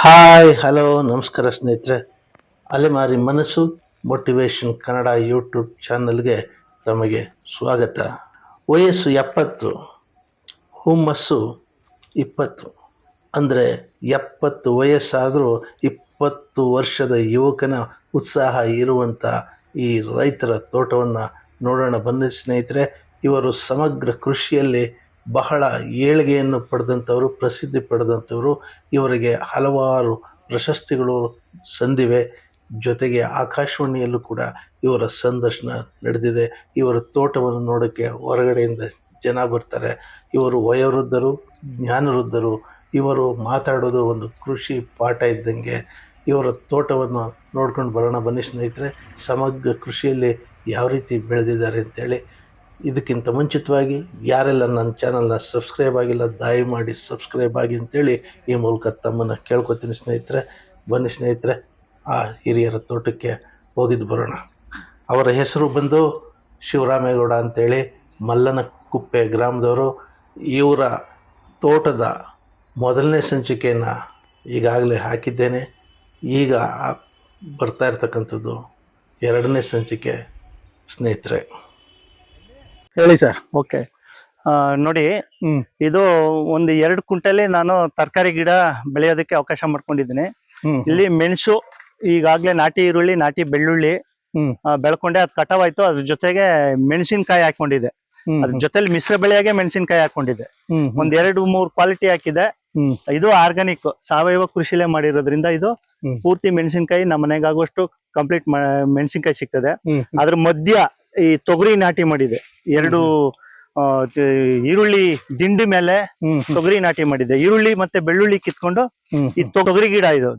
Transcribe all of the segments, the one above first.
Hi, hello, ನಮಸ್ಕಾರ ಸ್ನೇಹಿತರೆ. ಅಲೆಮಾರಿ ಮನಸ್ಸು ಮೋಟಿವೇಶನ್ ಕನ್ನಡ ಯೂಟ್ಯೂಬ್ ಚಾನಲ್ಗೆ ತಮಗೆ ಸ್ವಾಗತ. ವಯಸ್ಸು ಎಪ್ಪತ್ತು, ಹುಮ್ಮಸ್ಸು ಇಪ್ಪತ್ತು. ಅಂದರೆ ಎಪ್ಪತ್ತು ವಯಸ್ಸಾದರೂ ಇಪ್ಪತ್ತು ವರ್ಷದ ಯುವಕನ ಉತ್ಸಾಹ ಇರುವಂಥ ಈ ರೈತರ ತೋಟವನ್ನು ನೋಡೋಣ ಬನ್ನಿ ಸ್ನೇಹಿತರೆ. ಇವರು ಸಮಗ್ರ ಕೃಷಿಯಲ್ಲಿ ಬಹಳ ಏಳಿಗೆಯನ್ನು ಪಡೆದಂಥವರು, ಪ್ರಸಿದ್ಧಿ ಪಡೆದಂಥವರು, ಇವರಿಗೆ ಹಲವಾರು ಪ್ರಶಸ್ತಿಗಳು ಸಂದಿವೆ. ಜೊತೆಗೆ ಆಕಾಶವಾಣಿಯಲ್ಲೂ ಕೂಡ ಇವರ ಸಂದರ್ಶನ ನಡೆದಿದೆ. ಇವರ ತೋಟವನ್ನು ನೋಡೋಕ್ಕೆ ಹೊರಗಡೆಯಿಂದ ಜನ ಬರ್ತಾರೆ. ಇವರು ವಯೋವೃದ್ಧರು, ಜ್ಞಾನವೃದ್ಧರು, ಇವರು ಮಾತಾಡೋದು ಒಂದು ಕೃಷಿ ಪಾಠ ಇದ್ದಂಗೆ ಇವರ ತೋಟವನ್ನು ನೋಡ್ಕೊಂಡು ಬರೋಣ. ಬನ್ನಿ ಸ್ನೇಹಿತರೆ, ಸಮಗ್ರ ಕೃಷಿಯಲ್ಲಿ ಯಾವ ರೀತಿ ಬೆಳೆದಿದ್ದಾರೆ ಅಂತೇಳಿ ಇದಕ್ಕಿಂತ ಮುಂಚಿತವಾಗಿ ಯಾರೆಲ್ಲ ನನ್ನ ಚಾನಲ್ನ ಸಬ್ಸ್ಕ್ರೈಬ್ ಆಗಿಲ್ಲ, ದಯಮಾಡಿ ಸಬ್ಸ್ಕ್ರೈಬ್ ಆಗಿ ಅಂತೇಳಿ ಈ ಮೂಲಕ ತಮ್ಮನ್ನು ಕೇಳ್ಕೊತೀನಿ ಸ್ನೇಹಿತರೆ. ಬನ್ನಿ ಸ್ನೇಹಿತರೆ, ಆ ಹಿರಿಯರ ತೋಟಕ್ಕೆ ಹೋಗಿದ್ದು ಬರೋಣ. ಅವರ ಹೆಸರು ಬಂದು ಶಿವರಾಮೇಗೌಡ ಅಂತೇಳಿ ಮಲ್ಲನ ಕುಪ್ಪೆ ಗ್ರಾಮದವರು. ಇವರ ತೋಟದ ಮೊದಲನೇ ಸಂಚಿಕೆಯನ್ನು ಈಗಾಗಲೇ ಹಾಕಿದ್ದೇನೆ. ಈಗ ಬರ್ತಾ ಇರ್ತಕ್ಕಂಥದ್ದು ಎರಡನೇ ಸಂಚಿಕೆ, ಸ್ನೇಹಿತರೆ. ಹೇಳಿ ಸರ್ ಓಕೆ. ನೋಡಿ ಇದು ಒಂದು ಎರಡು ಕುಂಟಲಿ ನಾನು ತರಕಾರಿ ಗಿಡ ಬೆಳೆಯೋದಕ್ಕೆ ಅವಕಾಶ ಮಾಡ್ಕೊಂಡಿದ್ದೀನಿ. ಇಲ್ಲಿ ಮೆಣಸು ಈಗಾಗಲೇ ನಾಟಿ ಈರುಳ್ಳಿ ನಾಟಿ ಬೆಳ್ಳುಳ್ಳಿ ಬೆಳ್ಕೊಂಡೆ ಅದು ಕಟಾವಾಯ್ತು ಅದ್ರ ಜೊತೆಗೆ ಮೆಣಸಿನಕಾಯಿ ಹಾಕೊಂಡಿದೆ ಅದ್ರ ಜೊತೆಲಿ ಮಿಶ್ರ ಬೆಳೆಯಾಗೆ ಮೆಣಸಿನಕಾಯಿ ಹಾಕೊಂಡಿದೆ ಒಂದ್ ಎರಡು ಮೂರು ಕ್ವಾಲಿಟಿ ಹಾಕಿದೆ. ಇದು ಆರ್ಗಾನಿಕ್ ಸಾವಯವ ಕೃಷಿಲೇ ಮಾಡಿರೋದ್ರಿಂದ ಇದು ಪೂರ್ತಿ ಮೆಣಸಿನಕಾಯಿ ನಮ್ಮ ಮನೆಗಾಗುವಷ್ಟು ಕಂಪ್ಲೀಟ್ ಮೆಣಸಿನಕಾಯಿ ಸಿಗ್ತದೆ. ಅದ್ರ ಮಧ್ಯ ಈ ತೊಗರಿ ನಾಟಿ ಮಾಡಿದೆ. ಎರಡು ಈರುಳ್ಳಿ ದಿಂಡಿ ಮೇಲೆ ತೊಗರಿ ನಾಟಿ ಮಾಡಿದೆ. ಈರುಳ್ಳಿ ಮತ್ತೆ ಬೆಳ್ಳುಳ್ಳಿ ಕಿತ್ಕೊಂಡು ಈ ತೊಗರಿ ಗಿಡ ಇದು.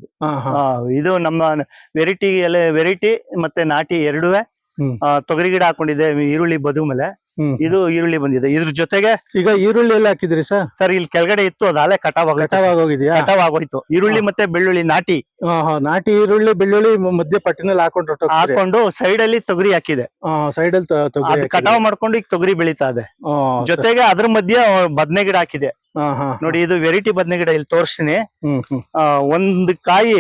ಇದು ನಮ್ಮ ವೆರೈಟಿ ಎಲೆ ವೆರೈಟಿ ಮತ್ತೆ ನಾಟಿ ಎರಡುವೆ. ತೊಗರಿ ಗಿಡ ಹಾಕೊಂಡಿದೆ ಈರುಳ್ಳಿ ಬದು ಮೇಲೆ. ಇದು ಈರುಳ್ಳಿ ಬಂದಿದೆ. ಇದ್ರ ಜೊತೆಗೆ ಈಗ ಈರುಳ್ಳಿ ಎಲ್ಲ ಹಾಕಿದ್ರಿ ಸರ್ ಸರ್ ಇಲ್ಲಿ ಕೆಳಗಡೆ ಇತ್ತು ಅದು ಅಲೆ ಕಟಾವ್ ಕಟಾವ್ ಆಗೋಗಿದ್ಯಾ ಕಟಾವ್ ಆಗೋಯ್ತು. ಈರುಳ್ಳಿ ಮತ್ತೆ ಬೆಳ್ಳುಳ್ಳಿ ನಾಟಿ. ನಾಟಿ ಈರುಳ್ಳಿ ಬೆಳ್ಳುಳ್ಳಿ ಮಧ್ಯ ಪಟ್ಟಿನಲ್ಲಿ ಹಾಕೊಂಡು ಹಾಕೊಂಡು ಸೈಡ್ ಅಲ್ಲಿ ತೊಗರಿ ಹಾಕಿದೆ. ಸೈಡ್ ಅಲ್ಲಿ ತೊಗರಿ ಕಟಾವ್ ಮಾಡ್ಕೊಂಡು ಈಗ ತೊಗರಿ ಬೆಳೀತಾ ಇದೆ. ಜೊತೆಗೆ ಅದ್ರ ಮಧ್ಯೆ ಬದನೆ ಗಿಡ ಹಾಕಿದೆ. ನೋಡಿ ಇದು ವೆರೈಟಿ ಬದನೆ ಗಿಡ ಇಲ್ಲಿ ತೋರಿಸ್ತೀನಿ. ಒಂದ್ ಕಾಯಿ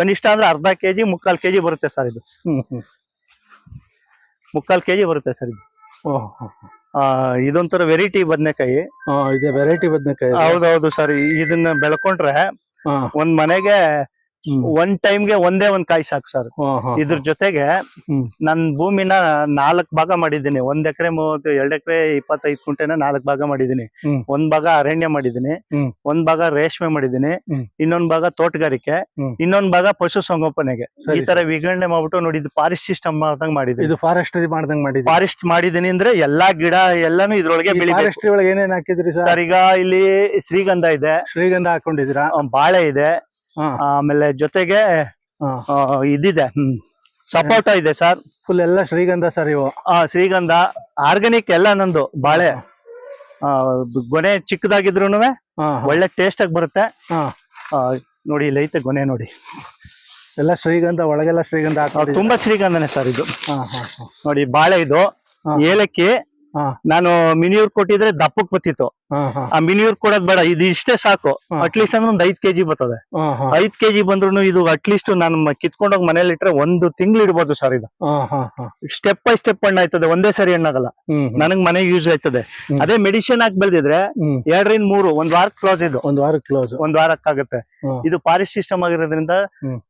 ಕನಿಷ್ಠ ಅಂದ್ರೆ ಅರ್ಧ ಕೆಜಿ ಮುಕ್ಕಾಲ್ ಕೆಜಿ ಬರುತ್ತೆ ಸರ್ ಇದು. ಮುಕ್ಕಾಲ್ ಕೆಜಿ ಬರುತ್ತೆ ಸರ್ ಇದು. ಇದೊಂಥರ ವೆರೈಟಿ ಬದನೆಕಾಯಿ ಇದೆ ವೆರೈಟಿ ಬದನೆಕಾಯಿ. ಹೌದೌದು ಸರ್ ಇದನ್ನ ಬೆಳ್ಕೊಂಡ್ರೆ ಒಂದ್ ಮನೆಗೆ. ಒಂದ್ ಟೈಮ್ಗೆ ಒಂದೇ ಒಂದ್ ಕಾಯಿ ಸಾಕು ಸರ್. ಇದ್ರ ಜೊತೆಗೆ. ನನ್ ಭೂಮಿನ ನಾಲ್ಕ್ ಭಾಗ ಮಾಡಿದ್ದೀನಿ. ಒಂದ್ ಎಕರೆ ಮೂವತ್ತು ಎರಡ್ ಎಕರೆ ಇಪ್ಪತ್ತೈದು ಕುಂಟೆನ ನಾಲ್ಕ್ ಭಾಗ ಮಾಡಿದ್ದೀನಿ. ಒಂದ್ ಭಾಗ ಅರಣ್ಯ ಮಾಡಿದ್ದೀನಿ. ಒಂದ್ ಭಾಗ ರೇಷ್ಮೆ ಮಾಡಿದ್ದೀನಿ. ಇನ್ನೊಂದ್ ಭಾಗ ತೋಟಗಾರಿಕೆ. ಇನ್ನೊಂದ್ ಭಾಗ ಪಶು ಸಂಗೋಪನೆಗೆ. ಈ ತರ ವಿಗಣನೆ ಮಾಡ್ಬಿಟ್ಟು ನೋಡಿ ಇದು ಫಾರೆಸ್ಟ್ ಸಿಸ್ಟಮ್ ಮಾಡ್ದಂಗ್ ಮಾಡಿದ್ದೀನಿ. ಇದು ಫಾರೆಸ್ಟ್ರಿ ಮಾಡ್ದಂಗ್ ಮಾಡಿದ ಫಾರೆಸ್ಟ್ ಮಾಡಿದೀನಿ ಅಂದ್ರೆ ಎಲ್ಲಾ ಗಿಡ ಎಲ್ಲಾನು ಇದ್ರೊಳಗೆ ಫಾರೆಸ್ಟ್ರಿ ಒಳಗೆ ಏನೇನ್ ಹಾಕಿದ್ರಿ ಸರ್? ಈಗ ಇಲ್ಲಿ ಶ್ರೀಗಂಧ ಇದೆ. ಶ್ರೀಗಂಧ ಹಾಕೊಂಡಿದೀರಾ ಬಾಳೆ ಇದೆ. ಆಮೇಲೆ ಜೊತೆಗೆ ಇದಿದೆ ಸಪೋಟ ಇದೆ ಸರ್. ಫುಲ್ ಎಲ್ಲ ಶ್ರೀಗಂಧ ಸರ್ ಇವು. ಶ್ರೀಗಂಧ ಆರ್ಗಾನಿಕ್ ಎಲ್ಲ ನಂದು ಬಾಳೆ. ಗೊನೆ ಚಿಕ್ಕದಾಗಿದ್ರು. ಒಳ್ಳೆ ಟೇಸ್ಟ್ ಆಗಿ ಬರುತ್ತೆ. ನೋಡಿ ಇಲ್ಲಿ ಐತೆ ಗೊನೆ ನೋಡಿ. ಎಲ್ಲ ಶ್ರೀಗಂಧ ಒಳಗೆಲ್ಲ ಶ್ರೀಗಂಧ? ತುಂಬಾ ಶ್ರೀಗಂಧನೆ ಸರ್ ಇದು. ನೋಡಿ ಬಾಳೆ ಇದು ಏಲಕ್ಕಿ. ನಾನು ಮಿನಿಯೂರ್ ಕೊಟ್ಟಿದ್ರೆ ದಪ್ಪಕ್ ಬತ್ತಿತ್ತು. ಆ ಮಿನಿಯೂರ್ ಕೊಡೋದ್ ಬೇಡ ಇದು ಇಷ್ಟೇ ಸಾಕು. ಅಟ್ಲೀಸ್ಟ್ ಅಂದ್ರೆ ಒಂದ್ ಐದ್ ಕೆಜಿ ಬರ್ತದೆ. ಐದ್ ಕೆಜಿ ಬಂದ್ರು ಇದು ಅಟ್ಲೀಸ್ಟ್ ನಾನು ಕಿತ್ಕೊಂಡೋಗಿ ಮನೇಲಿ ಇಟ್ರೆ ಒಂದು ತಿಂಗಳು ಇಡ್ಬೋದು ಸರ್ ಇದು. ಸ್ಟೆಪ್ ಬೈ ಸ್ಟೆಪ್ ಹಣ್ಣು ಆಯ್ತದೆ ಒಂದೇ ಸರಿ ಹಣ್ಣಾಗಲ್ಲ. ನನಗ್ ಮನೆಗೆ ಯೂಸ್ ಆಯ್ತದೆ. ಅದೇ ಮೆಡಿಸಿನ್ ಹಾಕಿ ಬೆಳೆದಿದ್ರೆ ಎರಡರಿಂದ ಮೂರು ಒಂದ್ ವಾರ ಕ್ಲೋಸ್ ಇದು. ಒಂದ್ ವಾರ ಕ್ಲೋಸ್ ಒಂದ್ ವಾರಕ್ಕಾಗುತ್ತೆ. ಇದು ಫಾರೆಸ್ಟ್ ಸಿಸ್ಟಮ್ ಆಗಿರೋದ್ರಿಂದ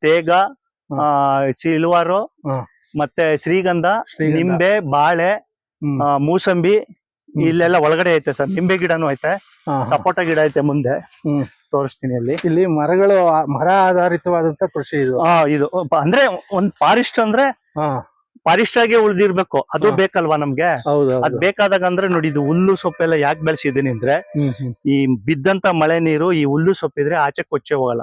ತೇಗ ಸಿಲ್ವಾರು ಮತ್ತೆ ಶ್ರೀಗಂಧ. ನಿಂಬೆ ಬಾಳೆ ಮೂಸಂಬಿ. ಇಲ್ಲೆಲ್ಲ ಒಳಗಡೆ ಐತೆ ಸರ್. ನಿಂಬೆ ಗಿಡನು ಐತೆ. ಹಾ, ಹಾ. ಸಪೋಟ ಗಿಡ ಐತೆ ಮುಂದೆ. ತೋರಿಸ್ತೀನಿ ಅಲ್ಲಿ ಇಲ್ಲಿ ಮರಗಳು ಮರ ಆಧಾರಿತವಾದಂತ ಕೃಷಿ ಇದು. ಆ ಇದು. ಅಂದ್ರೆ ಒಂದ್ ಫಾರೆಸ್ಟ್ ಅಂದ್ರೆ ಹಾ. ಫಾರೆಸ್ಟ್ ಆಗಿ ಉಳ್ದಿರ್ಬೇಕು. ಅದು ಬೇಕಲ್ವಾ ನಮ್ಗೆ? ಹೌದು ಅದ್ ಬೇಕಾದಾಗ ಅಂದ್ರೆ ನೋಡಿ ಇದು ಹುಲ್ಲು ಸೊಪ್ಪೆಲ್ಲ ಯಾಕೆ ಬೆಳೆಸಿದೀನಿ ಅಂದ್ರೆ ಈ ಬಿದ್ದಂತ ಮಳೆ ನೀರು ಈ ಹುಲ್ಲು ಸೊಪ್ಪಿದ್ರೆ ಆಚೆ ಕೊಚ್ಚೆ ಹೋಗಲ್ಲ.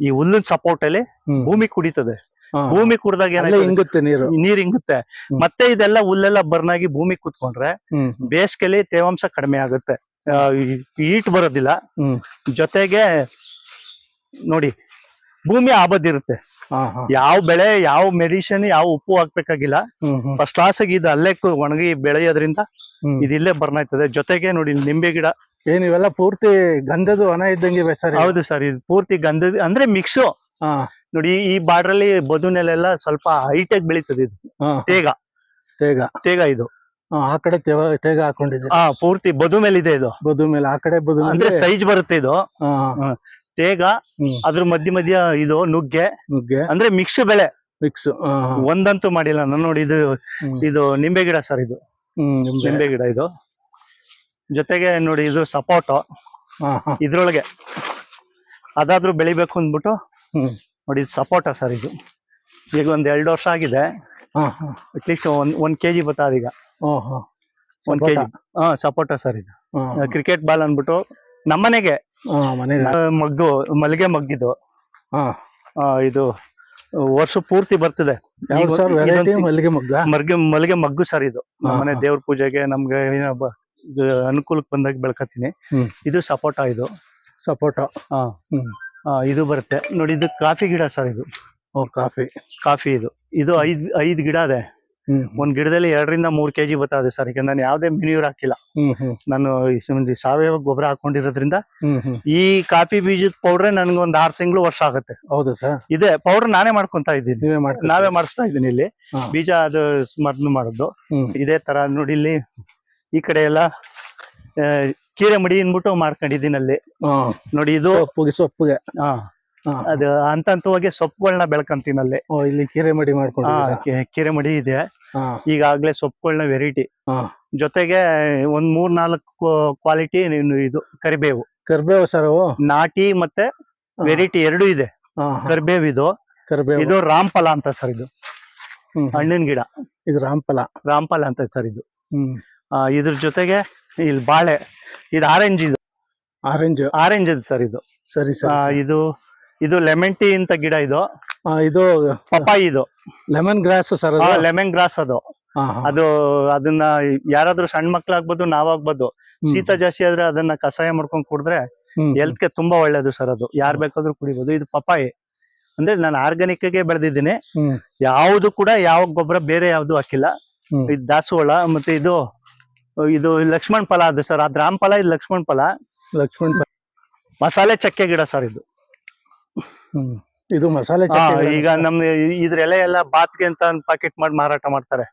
ಈ ಹುಲ್ಲಿನ ಸಪೋರ್ಟ್ ಅಲ್ಲಿ ಭೂಮಿ ಕುಡಿತದೆ. ಹಾ. ಭೂಮಿ ಕುಡ್ದಾಗ ಏನಾಗುತ್ತೆ ಹಿಂಗುತ್ತೆ ನೀರು. ನೀರ್ ಹಿಂಗುತ್ತೆ ಮತ್ತೆ ಇದೆಲ್ಲ ಹುಲ್ಲೆಲ್ಲ ಬರ್ನ್ ಆಗಿ ಭೂಮಿ ಕುತ್ಕೊಂಡ್ರೆ ಬೇಸಿಗೆಲಿ ತೇವಾಂಶ ಕಡಿಮೆ ಆಗುತ್ತೆ. ಈಟ್ ಬರೋದಿಲ್ಲ. ಜೊತೆಗೆ ನೋಡಿ ಭೂಮಿ ಆಬದಿರುತ್ತೆ ಇರುತ್ತೆ. ಹಾ ಯಾವ ಬೆಳೆ ಯಾವ ಮೆಡಿಸಿನ್ ಯಾವ ಉಪ್ಪು ಹಾಕ್ಬೇಕಾಗಿಲ್ಲ. ಫಸ್ಟ್ ಕ್ಲಾಸ್ ಆಗಿ ಇದು ಅಲ್ಲೇ ಒಣಗಿ ಬೆಳೆಯೋದ್ರಿಂದ ಇದಿಲ್ಲೇ ಬರ್ನ್ ಆಯ್ತದೆ. ಬರ್ನಾಯ್ತದೆ ಜೊತೆಗೆ ನೋಡಿ ನಿಂಬೆ ಗಿಡ. ಏನ್ ಇವೆಲ್ಲ ಪೂರ್ತಿ ಗಂಧದ ಒಣ ಇದ್ದಂಗೆ ಸರ್ ಹೌದು ಸರ್ ಇದು ಪೂರ್ತಿ ಗಂಧದ ಅಂದ್ರೆ ಮಿಕ್ಸು ನೋಡಿ ಈ- ಬಾರ್ಡರ್ ಅಲ್ಲಿ ಬದುನೆಲೆಲ್ಲ ಸ್ವಲ್ಪ ಹೈಟೆಕ್ ಬೆಳೀತದೆ ಇದು. ತೇಗ. ತೇಗ. ತೇಗ ಇದು. ಆ ಕಡೆ ತೇಗ ಹಾಕೊಂಡಿದೆ. ಹಾ ಪೂರ್ತಿ ಬದು ಮೇಲೆ ಇದೆ. ಇದು ಬದು ಮೇಲೆ ಆ ಕಡೆ ಬದು ಅಂದ್ರೆ ಸೈಜ್ ಬರುತ್ತೆ ಇದು. ತೇಗ. ಅದ್ರ ಮಧ್ಯ ಮಧ್ಯ ಇದು ನುಗ್ಗೆ. ನುಗ್ಗೆ. ಅಂದ್ರೆ ಮಿಕ್ಸ್ ಬೆಳೆ. ಮಿಕ್ಸ್ ಒಂದಂತೂ ಮಾಡಿಲ್ಲ ನಾನು ನೋಡಿ ಇದು ಇದು ನಿಂಬೆ ಗಿಡ ಸರ್ ಇದು. ಹ್ಮ್ ನಿಂಬೆ. ಗಿಡ ಇದು. ಜೊತೆಗೆ ನೋಡಿ ಇದು ಸಪೋಟೋ. ಇದ್ರೊಳಗೆ ಅದಾದ್ರೂ ಬೆಳಿಬೇಕು ಅಂದ್ಬಿಟ್ಟು ಹ್ಮ್. ನೋಡಿ ಇದು ಸಪೋಟ ಸರ್ ಇದು. ಈಗ ಒಂದ್ ಎರಡು ವರ್ಷ ಆಗಿದೆ. ಅಟ್ಲೀಸ್ಟ್ ಒಂದ್ ಒಂದ್ ಕೆಜಿ ಬತ್ತಾದ ಈಗ. ಒಂದ್ ಕೆಜಿ. ಹಾ ಸಪೋಟ ಸರ್ ಇದು. ಕ್ರಿಕೆಟ್ ಬಾಲ್ ಅಂದ್ಬಿಟ್ಟು ನಮ್ಮನೆಗೆ ಮಗ್ಗು ಮಲ್ಲಿಗೆ ಮಗ್ಗಿದು ಇದು ವರ್ಷ ಪೂರ್ತಿ ಬರ್ತದೆ. ಮಲ್ಲಿಗೆ ಮಲ್ಗೆ ಮಲ್ಲಿಗೆ ಮಗ್ಗು ಸರ್ ಇದು. ನಮ್ಮನೆ. ದೇವ್ರ ಪೂಜೆಗೆ ನಮ್ಗೆ ಅನುಕೂಲಕ್ಕೆ ಬಂದಾಗ ಬೆಳ್ಕತೀನಿ ಇದು ಸಪೋಟ ಇದು. ಸಪೋಟ. ಹಾ. ಇದು ಬರುತ್ತೆ. ನೋಡಿ ಇದು ಕಾಫಿ ಗಿಡ ಸರ್ ಇದು. ಓ ಕಾಫಿ. ಕಾಫಿ ಇದು. ಇದು ಐದು ಐದು ಗಿಡ ಇದೆ. ಹ್ಮ್ ಒಂದ್ ಗಿಡದಲ್ಲಿ ಎರಡರಿಂದ ಮೂರ್ ಕೆಜಿ ಇದೆ ಸರ್. ಈಗ ನಾನು ಯಾವ್ದೇ ಮಿನಿಯೂರ್ ಹಾಕಿಲ್ಲ. ನಾನು ಸಾವಯವ ಗೊಬ್ಬರ ಹಾಕೊಂಡಿರೋದ್ರಿಂದ ಈ ಕಾಫಿ ಬೀಜದ ಪೌಡ್ರೆ ನನ್ಗೆ ಒಂದ್ ಆರ್ ತಿಂಗಳು ವರ್ಷ ಆಗುತ್ತೆ. ಹೌದು ಸರ್. ಇದೆ ಪೌಡರ್ ನಾನೇ ಮಾಡ್ಕೊಂತ ಇದ್ದೀನಿ. ನೀವೇ ಮಾಡಿಸ್ತಾ ಇದ್ದೀನಿ ಇಲ್ಲಿ. ಬೀಜ ಅದು ಮದ್ದು ಮಾಡೋದು. ಇದೇ ತರ ನೋಡಿ ಇಲ್ಲಿ ಈ ಕಡೆ ಎಲ್ಲ ಕೀರೆ ಮಡಿ ಅಂದ್ಬಿಟ್ಟು ಮಾಡ್ಕೊಂಡಿದ್ದೀನಿ ಅಲ್ಲಿ ನೋಡಿ ಇದು ಸೊಪ್ಪುಗೆ ಸೊಪ್ಪುಗೆ. ಹಾ. ಅದು ಹಂತ ಹಂತವಾಗಿ ಸೊಪ್ಪುಗಳನ್ನ ಬೆಳ್ಕಂತೀನಿ ಅಲ್ಲಿ ಇಲ್ಲಿ ಕೀರೆ ಮಡಿ ಮಾಡ್ಕೊಂಡು ಕೀರೆ ಮಡಿ ಇದೆ. ಈಗಾಗ್ಲೇ ಸೊಪ್ಪುಗಳನ್ನ ವೆರೈಟಿ ಜೊತೆಗೆ ಒಂದ್ ಮೂರ್ ನಾಲ್ಕು ಕ್ವಾಲಿಟಿ ಇದು ಕರಿಬೇವು. ಕರಿಬೇವು ಸರ್ ನಾಟಿ ಮತ್ತೆ ವೆರೈಟಿ ಎರಡು ಇದೆ. ಕರಿಬೇವು ಇದು. ಕರಿಬೇವು. ಇದು ರಾಮ್ಫಲ ಅಂತ ಸರ್ ಇದು. ಹಣ್ಣಿನ ಗಿಡ. ಇದು ರಾಮ್ಫಲ. ರಾಮ್ಫಲ ಅಂತ ಸರ್ ಇದು. ಇದ್ರ ಜೊತೆಗೆ ಇಲ್ಲಿ ಬಾಳೆ ಇದು ಆರೆಂಜ್ ಇದು. ಆರೆಂಜ್ ಆರೆಂಜ್ ಇದು ಸರ್ ಇದು. ಸರಿ ಸರ್ ಇದು ಇದು ಲೆಮನ್ ಟೀ ಅಂತ ಗಿಡ ಇದು. ಇದು ಪಪಾಯಿ ಇದು. ಲೆಮನ್ ಗ್ರಾಸ್ ಸರ್ ಅದು? ಲೆಮನ್ ಗ್ರಾಸ್ ಅದು. ಅದು ಅದನ್ನ ಯಾರಾದ್ರೂ ಸಣ್ಣ ಮಕ್ಳಾಗ್ಬೋದು ನಾವಾಗ್ಬೋದು. ಶೀತ ಜಾಸ್ತಿ ಆದ್ರೆ ಅದನ್ನ ಕಷಾಯ ಮಾಡ್ಕೊಂಡು ಕುಡಿದ್ರೆ. ಹೆಲ್ತ್ಗೆ ತುಂಬಾ ಒಳ್ಳೇದು ಸರ್ ಅದು. ಯಾರ್ ಬೇಕಾದ್ರೂ ಕುಡಿಬೋದು. ಇದು ಪಪ್ಪಾಯಿ. ಅಂದ್ರೆ ನಾನು ಆರ್ಗಾನಿಕ್ಗೆ ಬೆಳೆದಿದ್ದೀನಿ. ಯಾವ್ದು ಕೂಡ ಯಾವ ಗೊಬ್ಬರ ಬೇರೆ ಯಾವ್ದು ಹಾಕಿಲ್ಲ. ಇದು ದಾಸವಾಳ ಮತ್ತೆ ಇದು ಇದು ಲಕ್ಷ್ಮಣ್ ಫಲ ಅದು ಸರ್. ಅದ್ ರಾಮ್ ಫಲ ಇದು ಲಕ್ಷ್ಮಣ್ ಫಲ. ಲಕ್ಷ್ಮಣ್ ಮಸಾಲೆ ಚಕ್ಕೆ ಗಿಡ ಸರ್ ಇದು. ಹ್ಮ್. ಇದು ಮಸಾಲೆ ಚಟ್ನಿ ಈಗ ನಮ್ ಇದ್ರ ಎಲೆ ಎಲ್ಲ ಬಾತ್ಗೆ ಅಂತ ಪಾಕೆಟ್ ಮಾಡಿ ಮಾರಾಟ ಮಾಡ್ತಾರೆ.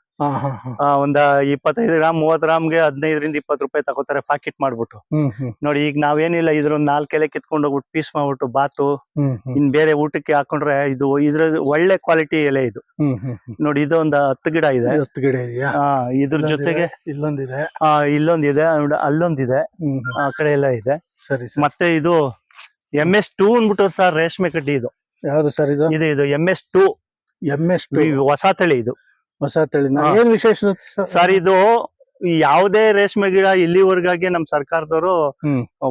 ಒಂದ ಇಪ್ಪತ್ತೈದು ಗ್ರಾಮ್ ಮೂವತ್ ಗ್ರಾಮ್ಗೆ ಹದಿನೈದರಿಂದ ಇಪ್ಪತ್ತು ರೂಪಾಯಿ ತಗೋತಾರೆ ಪಾಕೆಟ್ ಮಾಡ್ಬಿಟ್ಟು. ನೋಡಿ ಈಗ ನಾವೇನಿಲ್ಲ ಇದ್ರ ಒಂದ್ ನಾಲ್ಕು ಎಲೆ ಕಿತ್ಕೊಂಡು ಹೋಗ್ಬಿಟ್ಟು ಪೀಸ್ ಮಾಡ್ಬಿಟ್ಟು ಬಾತು ಇನ್ ಬೇರೆ ಊಟಕ್ಕೆ ಹಾಕೊಂಡ್ರೆ ಇದು ಇದ್ರ ಒಳ್ಳೆ ಕ್ವಾಲಿಟಿ ಎಲೆ ಇದು. ನೋಡಿ ಇದು ಒಂದು ಹತ್ತು ಗಿಡ ಇದೆ. ಹತ್ತು ಗಿಡ ಇದೆಯಾ? ಇದ್ರ ಜೊತೆಗೆ ಇಲ್ಲೊಂದಿದೆ. ಇಲ್ಲೊಂದಿದೆ ಅಲ್ಲೊಂದಿದೆ. ಆ ಕಡೆ ಎಲ್ಲ ಇದೆ. ಸರಿ ಮತ್ತೆ ಇದು ಎಂ ಎಸ್ ಟೂ ಅಂದ್ಬಿಟ್ಟು ಸರ್ ರೇಷ್ಮೆ ಕಡ್ಡಿ ಇದು. ಯಾವ್ದು ಸರ್ ಇದು? ಇದು ಇದು M S two M S ಹೊಸ ತಳಿ ಇದು. ಹೊಸ ತಳಿ. ಏನ್ ವಿಶೇಷ ಸರ್? ಇದು ಯಾವುದೇ ರೇಷ್ಮೆ ಗಿಡ ಇಲ್ಲಿವರೆಗಾಗಿ ನಮ್ ಸರ್ಕಾರದವರು.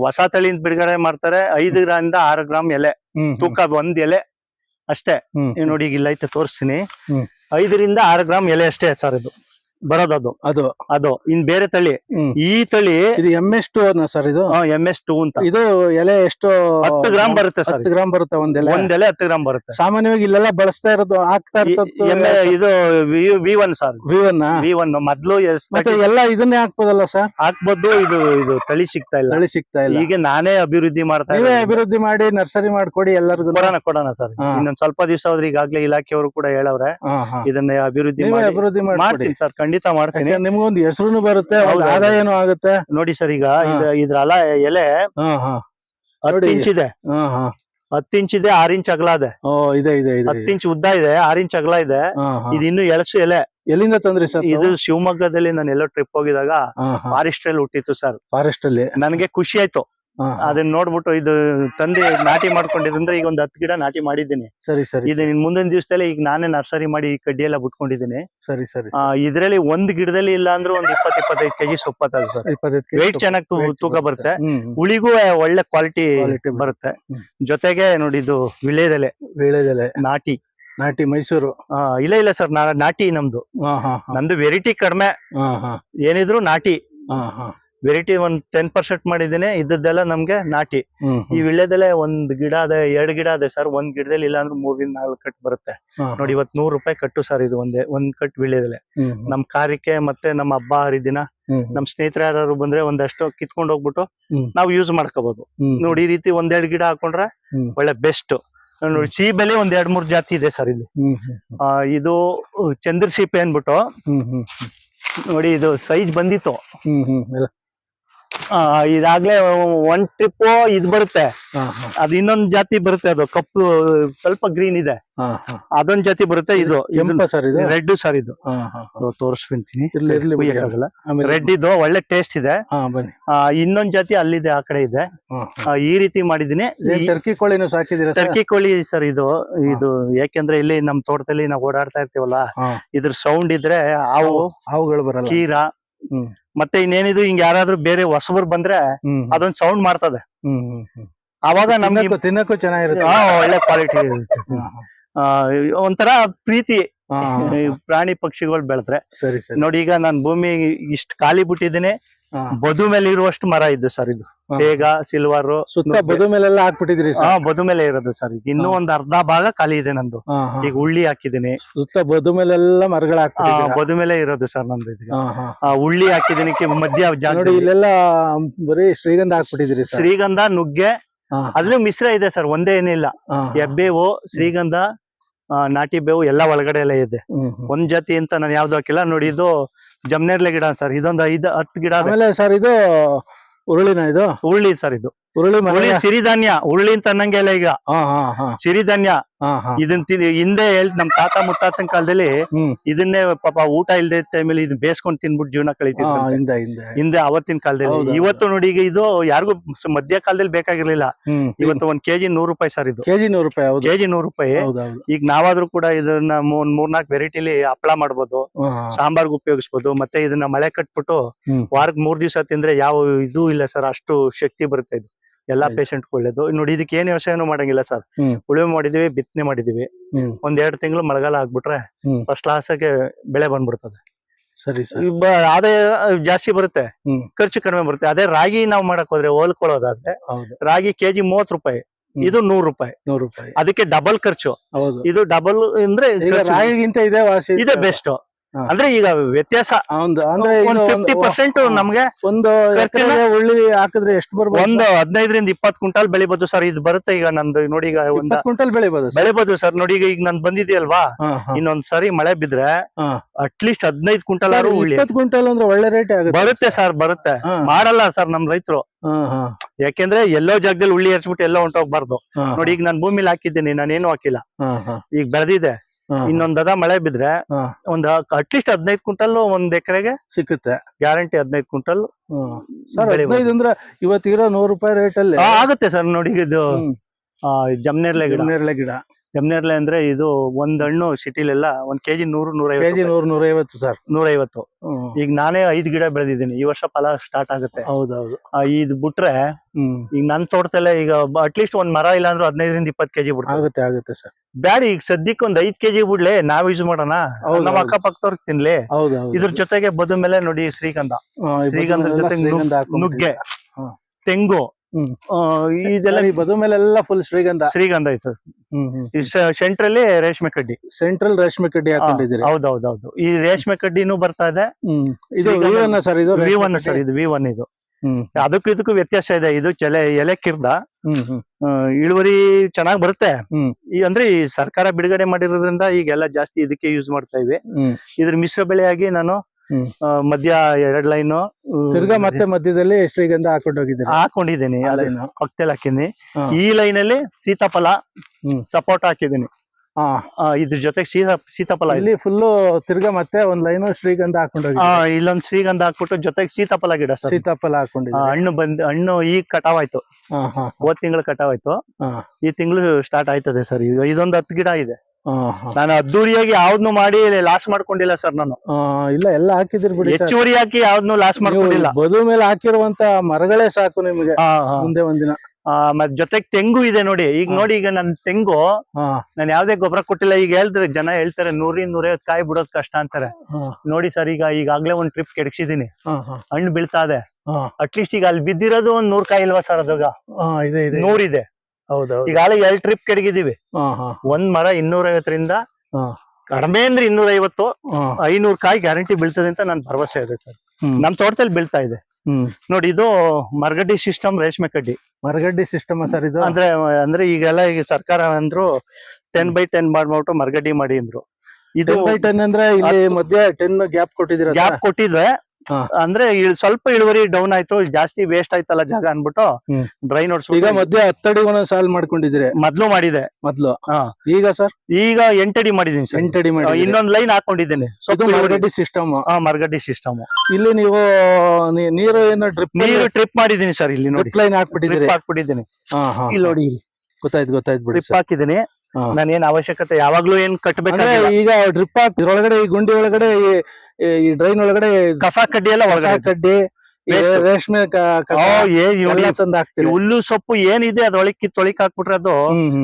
ಹೊಸ ತಳಿ ಬಿಡುಗಡೆ ಮಾಡ್ತಾರೆ. ಐದು ಗ್ರಾಮಿಂದ ಆರು ಗ್ರಾಮ್ ಎಲೆ. ತೂಕ ಒಂದ್ ಎಲೆ. ಅಷ್ಟೇ. ನೋಡಿ ಈಗ ಇಲ್ಲ ಐತೆ ತೋರಿಸ್ತೀನಿ. ಐದರಿಂದ ಆರು ಗ್ರಾಮ್ ಎಲೆ ಅಷ್ಟೇ ಸರ್ ಇದು. ಬರೋದದು ಅದು ಅದು. ಇನ್ ಬೇರೆ ತಳಿ. ಈ ತಳಿ ಇದು ಎಂ ಎಸ್ ಟು ಸರ್ ಇದು? ಎಂ ಎಸ್ ಟೂ ಅಂತ. ಇದು ಎಲೆ ಎಷ್ಟು ಹತ್ತು ಗ್ರಾಮ್ ಬರುತ್ತೆ ಸರ್ ಹತ್ತು ಗ್ರಾಮ್ ಬರುತ್ತೆ ಒಂದ್ ಎಲೆ? ಒಂದ್ ಎಲೆ ಹತ್ತು ಗ್ರಾಮ್ ಬರುತ್ತೆ. ಸಾಮಾನ್ಯವಾಗಿ ಇಲ್ಲೆಲ್ಲ ಬಳಸ್ತಾ ಇರೋದು ಹಾಕ್ತಾ ಇರ್ತದೆ ಇದು V one sir one V one ಮೊದ್ಲು ಮತ್ತೆ ಎಲ್ಲ ಇದನ್ನೇ ಹಾಕ್ಬೋದಲ್ಲ ಸರ್ ಹಾಕ್ಬೋದು ಇದು ಇದು ತಳಿ ಸಿಗ್ತಾ ಇಲ್ಲ. ತಳಿ ಸಿಗ್ತಾ ಇಲ್ಲ. ಈಗ ನಾನೇ ಅಭಿವೃದ್ಧಿ ಮಾಡ್ತಾ ನೀವೇ ಅಭಿವೃದ್ಧಿ ಮಾಡಿ ನರ್ಸರಿ ಮಾಡ್ಕೊಡಿ ಎಲ್ಲರಿಗೂ. ಕೊಡೋಣ ಕೊಡೋಣ ಸರ್. ಇನ್ನೊಂದ್ ಸ್ವಲ್ಪ ದಿವಸ ಆದ್ರೆ ಈಗಾಗ್ಲೇ ಇಲಾಖೆಯವರು ಕೂಡ ಹೇಳವ್ರೆ. ಇದನ್ನ ಅಭಿವೃದ್ಧಿ ಅಭಿವೃದ್ಧಿ ಮಾಡ್ತೀನಿ ಸರ್ ಖಂಡಿತ ಮಾಡ್ತೀನಿ. ನಿಮ್ಗೊಂದು ಹೆಸರು ಬರುತ್ತೆ. ಆದಾಯನೂ ಆಗುತ್ತೆ. ನೋಡಿ ಸರ್ ಈಗ. ಇದ್ರ ಅಲ ಎಲೆ ಹತ್ತು. ಇಂಚ್ ಇದೆ. ಹತ್ತು ಇಂಚ್ ಇದೆ ಆರ್ ಇಂಚ್ ಅಗಲ ಇದೆ. ಓ ಇದೆ ಇದೆ ಹತ್ತು ಇಂಚ್ ಉದ್ದ ಇದೆ ಆರ್ ಇಂಚ್ ಅಗಲ ಇದೆ. ಇದು ಇನ್ನು ಎಳಸು ಎಲೆ. ಎಲ್ಲಿಂದ ತಂದ್ರಿ ಸರ್ ಇದು ಶಿವಮೊಗ್ಗದಲ್ಲಿ ನಾನು ಎಲ್ಲೋ ಟ್ರಿಪ್ ಹೋಗಿದಾಗ ಫಾರೆಸ್ಟ್ ಅಲ್ಲಿ ಹುಟ್ಟಿತ್ತು ಸರ್. ಫಾರೆಸ್ಟ್ ಅಲ್ಲಿ. ನನಗೆ ಖುಷಿ ಆಯ್ತು. ಅದನ್ನ ನೋಡ್ಬಿಟ್ಟು ಇದು ತಂದೆ ನಾಟಿ ಮಾಡ್ಕೊಂಡಿದ್ರೆ ಈಗ ಒಂದ್ ಹತ್ತು ಗಿಡ ನಾಟಿ ಮಾಡಿದ್ದೀನಿ. ಸರಿ ಸರಿ ಇದು ನಿನ್ ಮುಂದಿನ ದಿವಸದಲ್ಲಿ ಈಗ ನಾನೇ ನರ್ಸರಿ ಮಾಡಿ ಈ ಕಡ್ಡಿ ಎಲ್ಲ ಬಿಟ್ಕೊಂಡಿದ್ದೀನಿ. ಸರಿ ಸರಿ ಆ, ಇದ್ರಲ್ಲಿ ಒಂದ್ ಗಿಡದಲ್ಲಿ ಇಲ್ಲ ಅಂದ್ರೆ ಒಂದ್ ಇಪ್ಪತ್ ಇಪ್ಪತ್ತೈದು ಕೆಜಿ ಸೊಪ್ಪತ್ತದ ಸರ್. ವೆಯ್ಟ್ ಚೆನ್ನಾಗಿ ತೂಕ ಬರುತ್ತೆ. ಉಳಿಗೂ ಹುಳಿಗೂ ಒಳ್ಳೆ ಕ್ವಾಲಿಟಿ ಬರುತ್ತೆ. ಜೊತೆಗೆ ನೋಡಿ ಇದು ವಿಳೆದೆಲೆ. ವಿಳೆದೆಲೆ. ನಾಟಿ. ನಾಟಿ ಮೈಸೂರು. ಇಲ್ಲ ಇಲ್ಲ ಸರ್ ನಾಟಿ ನಮ್ದು. ಹಾ ಹಾ ಹಾ. ನಮ್ದು ವೆರೈಟಿ ಕಡಿಮೆ. ಹಾ ಹಾ. ಏನಿದ್ರು ನಾಟಿ. ಹಾ ಹಾ. ವೆರೈಟಿ ಒಂದ್ ಟೆನ್ ಪರ್ಸೆಂಟ್ ಮಾಡಿದ್ದೀನಿ. ಇದ್ದದ್ದೆಲ್ಲ ನಮ್ಗೆ ನಾಟಿ. ಈ ವಿಳ್ಯದಲ್ಲ ಒಂದ್ ಗಿಡ ಅದೇ ಎರಡ್ ಗಿಡ ಅದೇ ಸರ್ ಒಂದ್ ಗಿಡದಲ್ಲಿ ಇಲ್ಲ ಅಂದ್ರೆ ಮೂರಿಂದ ನಾಲ್ಕು ಕಟ್ ಬರುತ್ತೆ. ನೋಡಿ ಇವತ್ ನೂರು ರೂಪಾಯಿ ಕಟ್ಟು ಸರ್ ಇದು ಒಂದೇ ಒಂದ್ ಕಟ್ ವಿಳ್ಯದಲ್ಲಿ. ನಮ್ ಕಾರ್ಯಕ್ಕೆ ಮತ್ತೆ ನಮ್ಮ ಹಬ್ಬ ಹರಿದಿನ ನಮ್ ಸ್ನೇಹಿತರ ಯಾರು ಬಂದ್ರೆ ಒಂದಷ್ಟು ಕಿತ್ಕೊಂಡ್ ಹೋಗ್ಬಿಟ್ಟು. ನಾವು ಯೂಸ್ ಮಾಡ್ಕೋಬಹುದು ನೋಡಿ ಈ ರೀತಿ ಒಂದೆರಡು ಗಿಡ ಹಾಕೊಂಡ್ರೆ ಒಳ್ಳೆ ಬೆಸ್ಟ್ ನೋಡಿ ಸೀಬೆಲೆ ಒಂದ್ ಎರಡ್ ಮೂರ್ ಜಾತಿ ಇದೆ ಸರ್ ಇಲ್ಲಿ. ಇದು ಚಂದ್ರ ಸೀಪೆ ಅನ್ಬಿಟ್ಟು ನೋಡಿ ಇದು ಸೈಜ್ ಬಂದಿತ್ತು. ಇದಾಗ್ಲೇ ಒನ್ ಟ್ರಿಪ್ ಇದು ಬರುತ್ತೆ. ಅದು ಇನ್ನೊಂದ್ ಜಾತಿ ಬರುತ್ತೆ ಅದು ಕಪ್ಪು ಸ್ವಲ್ಪ ಗ್ರೀನ್ ಇದೆ. ಅದೊಂದ್ ಜಾತಿ ಬರುತ್ತೆ ಇದು. ಸರ್ ಇದು ರೆಡ್ ಸರ್ ಇದು. ಆಮೇಲೆ ರೆಡ್ ಇದು ಒಳ್ಳೆ ಟೇಸ್ಟ್ ಇದೆ. ಇನ್ನೊಂದ್ ಜಾತಿ ಅಲ್ಲಿದೆ ಆ ಕಡೆ ಇದೆ. ಈ ರೀತಿ ಮಾಡಿದೀನಿ ಟರ್ಕಿ ಕೋಳಿನೂ ಸಾಕಿದೀರಾ ಟರ್ಕಿ ಕೋಳಿ ಸರ್ ಇದು ಇದು ಯಾಕೆಂದ್ರೆ ಇಲ್ಲಿ ನಮ್ ತೋಟದಲ್ಲಿ ನಾವು ಓಡಾಡ್ತಾ ಇರ್ತೀವಲ್ಲ. ಇದ್ರ ಸೌಂಡ್ ಇದ್ರೆ ಹಾವು ಹಾವುಗಳು ಬರಲ್ಲ. ಕೀರಾ ಹ್ಮ್. ಮತ್ತೆ ಇನ್ನೇನಿದು ಹಿಂಗ ಯಾರಾದ್ರೂ ಬೇರೆ ಹೊಸಬರು ಬಂದ್ರೆ ಅದೊಂದ್ ಸೌಂಡ್ ಮಾಡ್ತದೆ. ಅವಾಗ ನಮ್ಗೆ ತಿನ್ನಕ್ಕೂ ಚೆನ್ನಾಗಿರುತ್ತೆ. ಆ, ಒಳ್ಳೆ ಕ್ವಾಲಿಟಿ. ಒಂಥರ ಪ್ರೀತಿ. ಪ್ರಾಣಿ ಪಕ್ಷಿಗಳು ಬೆಳೆದ್ರೆ. ಸರಿ ಸರಿ. ನೋಡಿ ಈಗ ನಾನ್ ಭೂಮಿ ಇಷ್ಟ ಖಾಲಿ ಬಿಟ್ಟಿದ್ದೀನಿ. ಬದು ಮೇಲೆ ಇರುವಷ್ಟು ಮರ ಇದ್ದು ಸರ್ ಇದು. ಬೇಗ ತೇಗ ಸಿಲ್ವರ್ ಸುತ್ತ ಬದು ಮೇಲೆಲ್ಲ ಹಾಕ್ಬಿಟ್ಟಿದ್ರಿ ಹಾ ಬದು ಮೇಲೆ ಇರೋದು ಸರ್ ಈಗ. ಇನ್ನೂ. ಒಂದ್ ಅರ್ಧ ಭಾಗ ಖಾಲಿ ಇದೆ ನಂದು. ಈಗ ಉಳ್ಳಿ ಹಾಕಿದೀನಿ ಸುತ್ತ ಬದು ಮೇಲೆಲ್ಲ ಮರಗಳ ಬದು ಮೇಲೆ ಇರೋದು ಸರ್ ನಂದು. ಆ, ಉಳ್ಳಿ ಹಾಕಿದ್ದೀನಿ ಕಿ- ಮಧ್ಯ ನೋಡಿ ಇಲ್ಲೆಲ್ಲ ಬರೀ ಶ್ರೀಗಂಧ ಹಾಕ್ಬಿಟ್ಟಿದ್ರಿ ಶ್ರೀಗಂಧ ನುಗ್ಗೆ. ಅದ್ರ ಮಿಶ್ರ ಇದೆ ಸರ್ ಒಂದೇ ಏನಿಲ್ಲ. ಎಬ್ಬೇವು ಶ್ರೀಗಂಧ ನಾಟಿ ಬೇವು ಎಲ್ಲಾ ಒಳಗಡೆ ಎಲ್ಲ ಇದೆ. ಒಂದ್ ಜಾತಿ ಅಂತ ನಾನು ಯಾವ್ದು ಹಾಕಿಲ್ಲ. ನೋಡಿ ಇದು ಜಮ್ನೇರ್ಲೆ ಗಿಡ ಸರ್ ಇದೊಂದು ಐದು ಹತ್ತು ಗಿಡ ಆಮೇಲೆ ಸರ್ ಇದು ಉರುಳಿನ ಇದು? ಉರುಳಿ ಸರ್ ಇದು. ಉರುಳಿ ಸಿರಿಧಾನ್ಯ ಹುರುಳಿ ಅಂತ ಅನ್ನಂಗೆ ಇಲ್ಲ ಈಗ ಸಿರಿಧಾನ್ಯ. ಇದನ್ ಹಿಂದೆ ಹೇಳ್ ನಮ್ ತಾತ ಮುತ್ತಾತನ ಕಾಲದಲ್ಲಿ ಇದನ್ನೇ ಪಾಪ ಊಟ ಇಲ್ದೇ ಟೈಮಲ್ಲಿ ಇದನ್ನ ಬೇಸ್ಕೊಂಡ್ ತಿನ್ಬಿಟ್ಟು ಜೀವನ ಕಳೀತಿದ್ರು ಹಿಂದೆ ಅವತ್ತಿನ ಕಾಲದಲ್ಲಿ. ಇವತ್ತು ನೋಡಿ ಈಗ ಇದು ಯಾರಿಗೂ ಮಧ್ಯ ಕಾಲದಲ್ಲಿ ಬೇಕಾಗಿರ್ಲಿಲ್ಲ. ಇವತ್ತು ಒಂದ್ ಕೆಜಿ ನೂರು ರೂಪಾಯಿ ಸರ್ ಇದು. ಕೆಜಿ ನೂರು ರೂಪಾಯಿ ಕೆಜಿ ನೂರು ರೂಪಾಯಿ. ಈಗ ನಾವಾದ್ರೂ ಕೂಡ ಇದನ್ನ ಒಂದ್ ಮೂರ್ನಾಲ್ಕು ವೆರೈಟಿಲಿ ಹಪ್ಳ ಮಾಡ್ಬೋದು. ಸಾಂಬಾರ್ಗೆ ಉಪಯೋಗಿಸ್ಬೋದು ಮತ್ತೆ ಇದನ್ನ ಮಳೆ ಕಟ್ಬಿಟ್ಟು ವಾರಕ್ ಮೂರ್ ದಿವಸ ತಿಂದ್ರೆ ಯಾವ ಇದು ಇಲ್ಲ ಸರ್ ಅಷ್ಟು ಶಕ್ತಿ ಬರುತ್ತೆ ಇದು. ಎಲ್ಲಾ. ಪೇಷಂಟ್ ಒಳ್ಳೇದು. ನೋಡಿ ಇದಕ್ಕೆ ಏನ್ ವ್ಯವಸಾಯನೂ ಮಾಡಂಗಿಲ್ಲ ಸರ್ ಉಳಿವೆ ಉಳುಮೆ ಮಾಡಿದೀವಿ ಬಿತ್ತನೆ ಮಾಡಿದೀವಿ. ಒಂದ್ ಎರಡ್ ತಿಂಗಳು ಮಳೆಗಾಲ ಆಗ್ಬಿಟ್ರೆ. ಫಸ್ಟ್ ಕ್ಲಾಸಾಗೆ ಬೆಳೆ ಬಂದ್ಬಿಡ್ತದೆ. ಸರಿ ಸರ್ ಆದಾಯ ಜಾಸ್ತಿ ಬರುತ್ತೆ. ಖರ್ಚು ಕಡಿಮೆ ಬರುತ್ತೆ. ಅದೇ ರಾಗಿ ನಾವು ಮಾಡಕ್ ಹೋದ್ರೆ ಹೋಲ್ಕೊಳ್ಳೋದಾದ್ರೆ ರಾಗಿ ಕೆಜಿ ಮೂವತ್ ರೂಪಾಯಿ ಇದು ನೂರ್ ರೂಪಾಯಿ. ನೂರು ರೂಪಾಯಿ. ಅದಕ್ಕೆ ಡಬಲ್ ಖರ್ಚು. ಇದು ಡಬಲ್ ಅಂದ್ರೆ ರಾಗಿಗಿಂತ ಇದೆ ಬೆಸ್ಟ್. ಅಂದ್ರೆ ಈಗ ವ್ಯತ್ಯಾಸ ಒಂದು ಅಂದ್ರೆ ಫಿಫ್ಟಿ ಪರ್ಸೆಂಟ್ ನಮ್ಗೆ ಒಂದು ಉಳ್ಳಿ ಹಾಕಿದ್ರೆ ಎಷ್ಟು ಬರ್ಬೋದು? ಒಂದು ಹದಿನೈದರಿಂದ ಇಪ್ಪತ್ತು ಕ್ವಿಂಟಲ್ ಬೆಳಿಬೋದು ಸರ್ ಇದು ಬರುತ್ತೆ ಈಗ ನಂದು ನೋಡಿ ಈಗ ಒಂದು ಕ್ವಿಂಟಲ್ ಬೆಳಿಬೋದು ಬೆಳಿಬಹುದು ಬೆಳಿಬೋದು ಸರ್ ನೋಡಿ ಈಗ ಈಗ ನಂದು ಬಂದಿದೆಯಲ್ವಾ. ಇನ್ನೊಂದ್ ಸರಿ ಮಳೆ ಬಿದ್ರೆ. ಅಟ್ಲೀಸ್ಟ್ ಹದಿನೈದು ಕ್ವಿಂಟಲ್ ಆದ್ರೂ ಉಳ್ಳಿ ಕ್ವಿಂಟಲ್ ಅಂದ್ರೆ ಒಳ್ಳೆ ರೇಟ್ ಬರುತ್ತೆ ಸರ್. ಬರುತ್ತೆ. ಮಾಡಲ್ಲ ಸರ್ ನಮ್ ರೈತರು. ಯಾಕೆಂದ್ರೆ ಎಲ್ಲೋ ಜಾಗದಲ್ಲಿ ಉಳ್ಳಿ ಹರ್ಚ್ಬಿಟ್ಟು ಎಲ್ಲೋ ಹೊಂಟೋಗ್ಬಾರ್ದು. ನೋಡಿ ಈಗ ನಾನು ಭೂಮಿಲಿ ಹಾಕಿದ್ದೀನಿ ನಾನೇನು ಹಾಕಿಲ್ಲ. ಈಗ ಬೆಳೆದಿದೆ. ಹಾ, ಇನ್ನೊಂದ್ ಅದ ಮಳೆ ಬಿದ್ರೆ. ಒಂದ್ ಅಟ್ಲೀಸ್ಟ್ ಹದಿನೈದು ಕ್ವಿಂಟಲ್ ಒಂದ್ ಎಕರೆಗೆ ಸಿಕ್ಕುತ್ತೆ. ಗ್ಯಾರಂಟಿ ಹದಿನೈದು ಕ್ವಿಂಟಲ್. ಸರ್ ಹದಿನೈದು ಅಂದ್ರೆ ಇವತ್ತಿರೋ ನೂರು ರೂಪಾಯಿ ರೇಟ್ ಅಲ್ಲಿ ಆಗುತ್ತೆ ಸರ್ ನೋಡಿ ಇದು ಜಮ್ನೇರ್ಲೆ ಗಿಡ. ನೇರಳೆ ಗಿಡ. ಜಮ್ನೇರ್ಲೆ ಅಂದ್ರೆ ಇದು ಒಂದ್ ಹಣ್ಣು ಸಿಟಿಲೆಲ್ಲ ಒಂದ್ ಕೆಜಿ ನೂರು ಕೆಜಿ ನೂರೈವತ್ತು ನೂರ್ ನೂರೈವತ್ತು ಸರ್. ನೂರೈವತ್ತು. ಈಗ ನಾನೇ ಐದ್ ಗಿಡ ಬೆಳೆದಿದ್ದೀನಿ. ಈ ವರ್ಷ ಫಲ ಸ್ಟಾರ್ಟ್ ಆಗುತ್ತೆ. ಹೌದೌದು. ಇದ್ ಬಿಟ್ರೆ ಈಗ ನನ್ ತೋಟದಲ್ಲೇ ಈಗ ಅಟ್ಲೀಸ್ಟ್ ಒಂದ್ ಮರ ಇಲ್ಲ ಅಂದ್ರೆ ಹದಿನೈದರಿಂದ ಇಪ್ಪತ್ತು ಕೆಜಿ ಬಿಡ್ತಾ ಆಗುತ್ತೆ ಆಗುತ್ತೆ ಸರ್. ಬ್ಯಾಡ ಈಗ ಸದ್ಯಕ್ಕೆ ಒಂದ್ ಐದ್ ಕೆಜಿ ಬಿಡ್ಲೆ ನಾವ್ ಯೂಸ್ ಮಾಡೋಣ. ಹೌದು, ನಮ್ಮ ಹೌದು. ತಿನ್ಲೆ. ತಿನ್ಲಿ ಇದ್ರ ಜೊತೆಗೆ ಬದು ಮೇಲೆ ನೋಡಿ ಶ್ರೀಗಂಧ. ಹಾ, ಈ ಶ್ರೀಗಂಧ. ನುಗ್ಗೆ. ಹಾ. ತೆಂಗು. ಹ್ಮ್. ಆ, ಇದೆಲ್ಲ ಈ ಬದು ಮೇಲೆಲ್ಲ ಫುಲ್ ಶ್ರೀಗಂಧ. ಶ್ರೀಗಂಧ ಆಯ್ತು ಈ ಸೆಂಟ್ರಲ್ಲಿ ರೇಷ್ಮೆ ಕಡ್ಡಿ. ಸೆಂಟ್ರಲ್ ರೇಷ್ಮೆ ಕಡ್ಡಿ ಹಾಕೊಂಡಿದ್ದೀರಿ ಹೌದೌದೌದು. ಈ ರೇಷ್ಮೆ ಕಡ್ಡಿನೂ ಬರ್ತಾ ಇದೆ. ಹ್ಮ್. ಇದು ಶ್ರೀಗಂಧ- ವಿವನ್ನ ಸರ್ ಇದು ವಿ ರೇಷ್ಮೆ ಒನ್ ಕಡ್ಡಿ? ಸರ್ ಇದು ವಿ ಒನ್ ಇದು. ಹ್ಮ್. ಅದಕ್ಕೂ ಇದಕ್ಕೂ ವ್ಯತ್ಯಾಸ ಇದೆ. ಇದು ಎಲೆ ಎಲೆ ಕಿರ್ದ. ಹ್ಮ್ ಹ್ಮ್. ಆ, ಇಳುವರಿ ಚೆನ್ನಾಗ್ ಬರುತ್ತೆ. ಈ ಅಂದ್ರೆ ಈ ಸರ್ಕಾರ ಬಿಡುಗಡೆ ಮಾಡಿರೋದ್ರಿಂದ ಈಗೆಲ್ಲ ಜಾಸ್ತಿ ಇದಕ್ಕೆ ಯೂಸ್ ಮಾಡ್ತಾ ಇವೆ. ಇದ್ರ ಮಿಶ್ರ ಬೆಳೆಯಾಗಿ ನಾನು ಮಧ್ಯ ಎರಡ್ ಲೈನ್ ತಿರ್ಗಾ ಮತ್ತೆ ಮಧ್ಯದಲ್ಲಿ ಶ್ರೀಗಂಧ ಹಾಕೊಂಡೋಗಿದ್ದೀನಿ ಹಾಕೊಂಡಿದ್ದೀನಿ. ಹಾಕಿದ್ದೀನಿ. ಈ ಲೈನ್ ಅಲ್ಲಿ ಸೀತಾಫಲ. ಸಪೋರ್ಟ್ ಹಾಕಿದ್ದೀನಿ. ಇದ್ರ ಜೊತೆಗೆ ಸೀತಾ ಸೀತಾಫಲ ಇಲ್ಲಿ ಫುಲ್ ತಿರ್ಗಾ ಮತ್ತೆ ಒಂದ್ ಲೈನ್ ಶ್ರೀಗಂಧ ಹಾಕೊಂಡು ಆ, ಹೋಗಿದ್ದೀರಿ ಇಲ್ಲೊಂದ್ ಶ್ರೀಗಂಧ ಹಾಕ್ಬಿಟ್ಟು ಜೊತೆಗೆ ಸೀತಾಫಲ ಗಿಡ ಸೀತಾಫಲ ಆ, ಹಾಕೊಂಡಿದ್ದೀರಿ ಹಣ್ಣು ಬಂದ್ ಹಣ್ಣು ಈಗ ಕಟಾವ್ ಆಯ್ತು ಹಾ ಹೋದ್ ತಿಂಗಳು ಕಟಾವ್ ಆಯ್ತು ಈ ತಿಂಗಳು ಸ್ಟಾರ್ಟ್ ಆಯ್ತದೆ ಸರ್. ಈಗ ಇದೊಂದು ಹತ್ತು ಗಿಡ ಇದೆ. ನಾನು ಅದ್ದೂರಿಯಾಗಿ ಯಾವ್ದನ್ನು ಮಾಡಿ ಲಾಸ್ ಮಾಡ್ಕೊಂಡಿಲ್ಲ ಸರ್ ನಾನು. ಇಲ್ಲ ಎಲ್ಲ ಹಾಕಿದ್ರಿ ಬಿಡಿ ಹೆಚ್ಚುವರಿ ಹಾಕಿ ಯಾವ್ದನ್ನು ಲಾಸ್ ಮಾಡ್ಕೊಂಡಿಲ್ಲ. ಬದು ಮೇಲೆ ಹಾಕಿರುವಂತ ಮರಗಳೇ ಸಾಕು ನಿಮಗೆ. ಮುಂದೆ ಒಂದಿನ. ಆ, ಮತ್ ಜೊತೆಗ್ ತೆಂಗು ಇದೆ ನೋಡಿ. ಈಗ ನೋಡಿ ಈಗ ನನ್ ತೆಂಗು. ನಾನು ಯಾವ್ದೇ ಗೊಬ್ಬರ ಕೊಟ್ಟಿಲ್ಲ. ಈಗ ಹೇಳ್ತಾರೆ ಜನ ಹೇಳ್ತಾರೆ ನೂರಿಂದ ನೂರೈವತ್ ಕಾಯಿ ಬಿಡೋದ್ ಕಷ್ಟ ಅಂತಾರೆ. ನೋಡಿ ಸರ್ ಈಗ ಈಗಾಗ್ಲೇ ಒಂದ್ ಟ್ರಿಪ್ ಕೆಡಕ್ಸಿದೀನಿ ಹಣ್ಣು ಬೀಳ್ತಾ ಇದೆ ಅಟ್ಲೀಸ್ಟ್ ಈಗ ಅಲ್ಲಿ ಬಿದ್ದಿರೋದು ಒಂದ್ ನೂರ್ ಕಾಯಿ ಇಲ್ವಾ ಸರ್ ಅದಾಗ ನೂರ್ ಇದೆ ಈಗಾಗಲೇ ಎರಡ್ ಟ್ರಿಪ್ ಕೆಡಗಿದೀವಿ. ಒಂದ್ ಮರ ಇನ್ನೂರೈವತ್ತರಿಂದ ಕಡಿಮೆ ಅಂದ್ರೆ ಇನ್ನೂರೈವತ್ತು ಹಾ. ಐನೂರು ಕಾಯಿ ಗ್ಯಾರಂಟಿ ಬೀಳ್ತದೆ ಅಂತ ನನ್ ಭರವಸೆ ಇದೆ ಸರ್. ನಮ್ ತೋಟದಲ್ಲಿ ಬೀಳ್ತಾ ಇದೆ. ನೋಡಿ ಇದು ಮರಗಡ್ಡಿ ಸಿಸ್ಟಮ್ ರೇಷ್ಮೆ ಕಡ್ಡಿ. ಮರಗಡ್ಡಿ ಸಿಸ್ಟಮ್ ಸರ್ ಇದು? ಅಂದ್ರೆ ಅಂದ್ರೆ ಈಗೆಲ್ಲ ಈಗ ಸರ್ಕಾರ ಅಂದ್ರು ಟೆನ್ ಬೈ ಟೆನ್ ಮಾಡ್ಬಿಟ್ಟು ಮರಗಡ್ಡಿ ಮಾಡಿ ಅಂದ್ರು. ಇದು ಟೆನ್ ಬೈ ಟೆನ್ ಅಂದ್ರೆ ಇಲ್ಲಿ ಮಧ್ಯೆ ಟೆನ್ ಗ್ಯಾಪ್ ಕೊಟ್ಟಿದ್ರೆ ಗ್ಯಾಪ್ ಕೊಟ್ಟಿದ್ರೆ. ಅಂದ್ರೆ ಸ್ವಲ್ಪ ಇಳುವರಿ ಡೌನ್ ಆಯ್ತು ಜಾಸ್ತಿ ವೇಸ್ಟ್ ಆಯ್ತಲ್ಲ ಜಾಗ ಅನ್ಬಿಟ್ಟು ಡ್ರೈ ನೋಡ್ಸ್ ಈಗ ಮಧ್ಯ ಹತ್ತಡಿ ಒಂದೊಂದ್ ಸಾಲ್ ಮಾಡ್ಕೊಂಡಿದ್ರೆ ಮೊದ್ಲು ಮಾಡಿದೆ. ಮೊದ್ಲು. ಈಗ ಸರ್? ಈಗ ಎಂಟಡಿ ಮಾಡಿದೀನಿ ಸರ್. ಎಂಟಡಿ ಮಾಡಿ ಇನ್ನೊಂದ್ ಲೈನ್ ಹಾಕೊಂಡಿದ್ದೇನೆ. ಮರಗಡ್ಡಿ ಸಿಸ್ಟಮ್ ಮರಗಡ್ಡಿ ಸಿಸ್ಟಮ್ ಇಲ್ಲಿ ನೀವು ನೀರು ಏನು ಡ್ರಿಪ್ ನೀರು ಟ್ರಿಪ್ ಮಾಡಿದೀನಿ ಸರ್ ಇಲ್ಲಿ ನೋಡಿ. ಲೈನ್ ಹಾಕ್ಬಿಟ್ಟಿದ್ದೀನಿ. ಟ್ರಿಪ್ ಹಾಕ್ಬಿಟ್ಟಿದ್ದೀನಿ ಇಲ್ಲಿ ನೋಡಿ ಗೊತ್ತಾಯ್ತು ಗೊತ್ತಾಯ್ತು ಟ್ರಿಪ್ ಹಾಕಿದ್ದೀನಿ. ಹಾ. ನಾನು ಏನ್ ಅವಶ್ಯಕತೆ ಯಾವಾಗ್ಲೂ ಏನ್ ಅಂದ್ರೆ ಈಗ ಡ್ರಿಪ್ ಹಾಕ್ ಇದ್ರೊಳಗಡೆ ಈ ಗುಂಡಿ ಒಳಗಡೆ ಈ- ಡ್ರೈನ್ ಒಳಗಡೆ ಕಸ ಕಡ್ಡಿ ಎಲ್ಲ ಒಳಗಡೆ. ಕಡ್ಡಿ ರೇಷ್ಮೆ ಹುಲ್ಲು ಸೊಪ್ಪು ಏನಿದೆ ಅದ್ರೊಳಗೆ ಕಿತ್ತೊಳಿಕ್ ಹಾಕ್ಬಿಟ್ರೆ ಅದು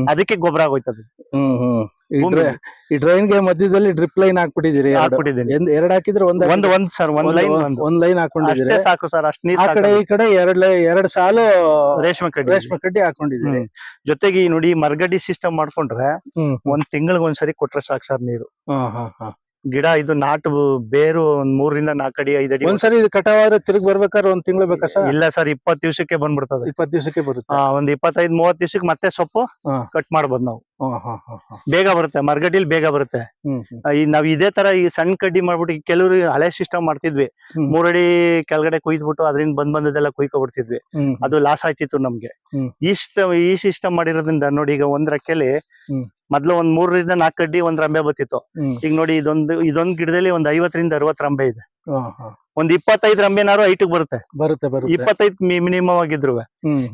ಅದಕ್ಕೆ ಗೊಬ್ಬರ ಆಗೋಯ್ತದೆ. ಹ್ಮ್ ಹ್ಮ್. ಈ ಡ್ರೈನ್ಗೆ ಮಧ್ಯದಲ್ಲಿ ಡ್ರಿಪ್ ಲೈನ್ ಹಾಕ್ಬಿಟ್ಟಿದ್ದೀರಿ. ಹಾಕ್ಬಿಟ್ಟಿದ್ದೀನಿ. ಎರಡ್ ಹಾಕಿದ್ರೆ ಒಂದ್ ಒಂದ್ ಒಂದ್ ಸರ್ ಒಂದ್ ಲೈನ್ ಒಂದು ಲೈನ್ ಹಾಕೊಂಡಿದ್ದೀರಿ ಸಾಕು ಸರ್ ಅಷ್ಟ್ ನೀರು ಆ ಕಡೆ ಈ ಕಡೆ ಎರಡ್ ಎರಡ್ ಸಾಲು ರೇಷ್ಮೆ ಕಡ್ಡಿ. ರೇಷ್ಮೆ ಕಡ್ಡಿ ಹಾಕೊಂಡಿದ್ದೀರಿ ಜೊತೆಗೆ ಈ ನೋಡಿ ಮರಗಡ್ಡಿ ಸಿಸ್ಟಮ್ ಮಾಡ್ಕೊಂಡ್ರೆ ಒಂದ್ ತಿಂಗಳಿಗೆ ಒಂದ್ಸರಿ ಕೊಟ್ರೆ ಸಾಕು ಸರ್ ನೀರು. ಹಾ ಹಾ ಹಾ. ಗಿಡ ಇದು ನಾಟು ಬೇರು ಒಂದ್ ಮೂರರಿಂದ ನಾಲ್ಕು ಅಡಿ ಐದು ಅಡಿ ಒಂದ್ಸರಿ ಇದು ಕಟಾವಾದ್ರೆ ತಿರುಗ್ ಬರ್ಬೇಕಾದ್ರೆ ಒಂದ್ ತಿಂಗಳು ಬೇಕಾ ಸರ್? ಇಲ್ಲ ಸರ್ ಇಪ್ಪತ್ ದಿವಸಕ್ಕೆ ಬಂದ್ಬಿಡ್ತದೆ. ಇಪ್ಪತ್ ದಿವಸಕ್ಕೆ ಬರುತ್ತೆ. ಆ, ಒಂದ್ ಇಪ್ಪತ್ತೈದು ಮೂವತ್ ದಿವಸಕ್ಕೆ ಮತ್ತೆ ಸೊಪ್ಪು ಕಟ್ ಮಾಡ್ಬೋದು ನಾವು. ಬೇಗ ಬರುತ್ತೆ ಮರಗಡ್ಡಿಲಿ ಬೇಗ ಬರುತ್ತೆ. ಹ್ಮ್ ಹ್ಮ್. ಆ, ಈ ನಾವ್ ಇದೇ ತರ ಈ ಸಣ್ಣ ಕಡ್ಡಿ ಮಾಡ್ಬಿಟ್ಟು ಕೆಲವರು ಹಳೆ ಸಿಸ್ಟಮ್ ಮಾಡ್ತಿದ್ವಿ. ಮೂರಡಿ ಕೆಳಗಡೆ ಕುಯ್ದ್ಬಿಟ್ಟು ಅದರಿಂದ ಬಂದ್ ಬಂದದೆಲ್ಲ ಕುಯ್ಕೊಬಿಡ್ತಿದ್ವಿ. ಅದು ಲಾಸ್ ಆಯ್ತಿತ್ತು ನಮ್ಗೆ. ಇಷ್ಟ ಈ ಸಿಸ್ಟಮ್ ಈ ಸಿಸ್ಟಮ್ ಮಾಡಿರೋದ್ರಿಂದ ನೋಡಿ ಈಗ ಒಂದ್ ರಕ್ಕೆಲಿ. ಮೊದ್ಲು ಒಂದ್ ಮೂರರಿಂದ ನಾಲ್ಕ ಕಡ್ಡಿ ಒಂದ್ ರಂಬೆ ಬತ್ತಿತ್ತು ಈಗ ನೋಡಿ ಇದೊಂದು ಇದೊಂದ್ ಗಿಡದಲ್ಲಿ ಒಂದ್ ಐವತ್ತರಿಂದ ಅರವತ್ ರಂಬೆ ಇದೆ. ಒಂದ್ ಇಪ್ಪತ್ತೈದು ರಂಬೆನಾರು ಐಟಿಗೆ ಬರುತ್ತೆ. ಬರುತ್ತೆ ಬರುತ್ತೆ. ಇಪ್ಪತ್ತೈದು ಮಿನಿಮಮ್ ಆಗಿದ್ರು.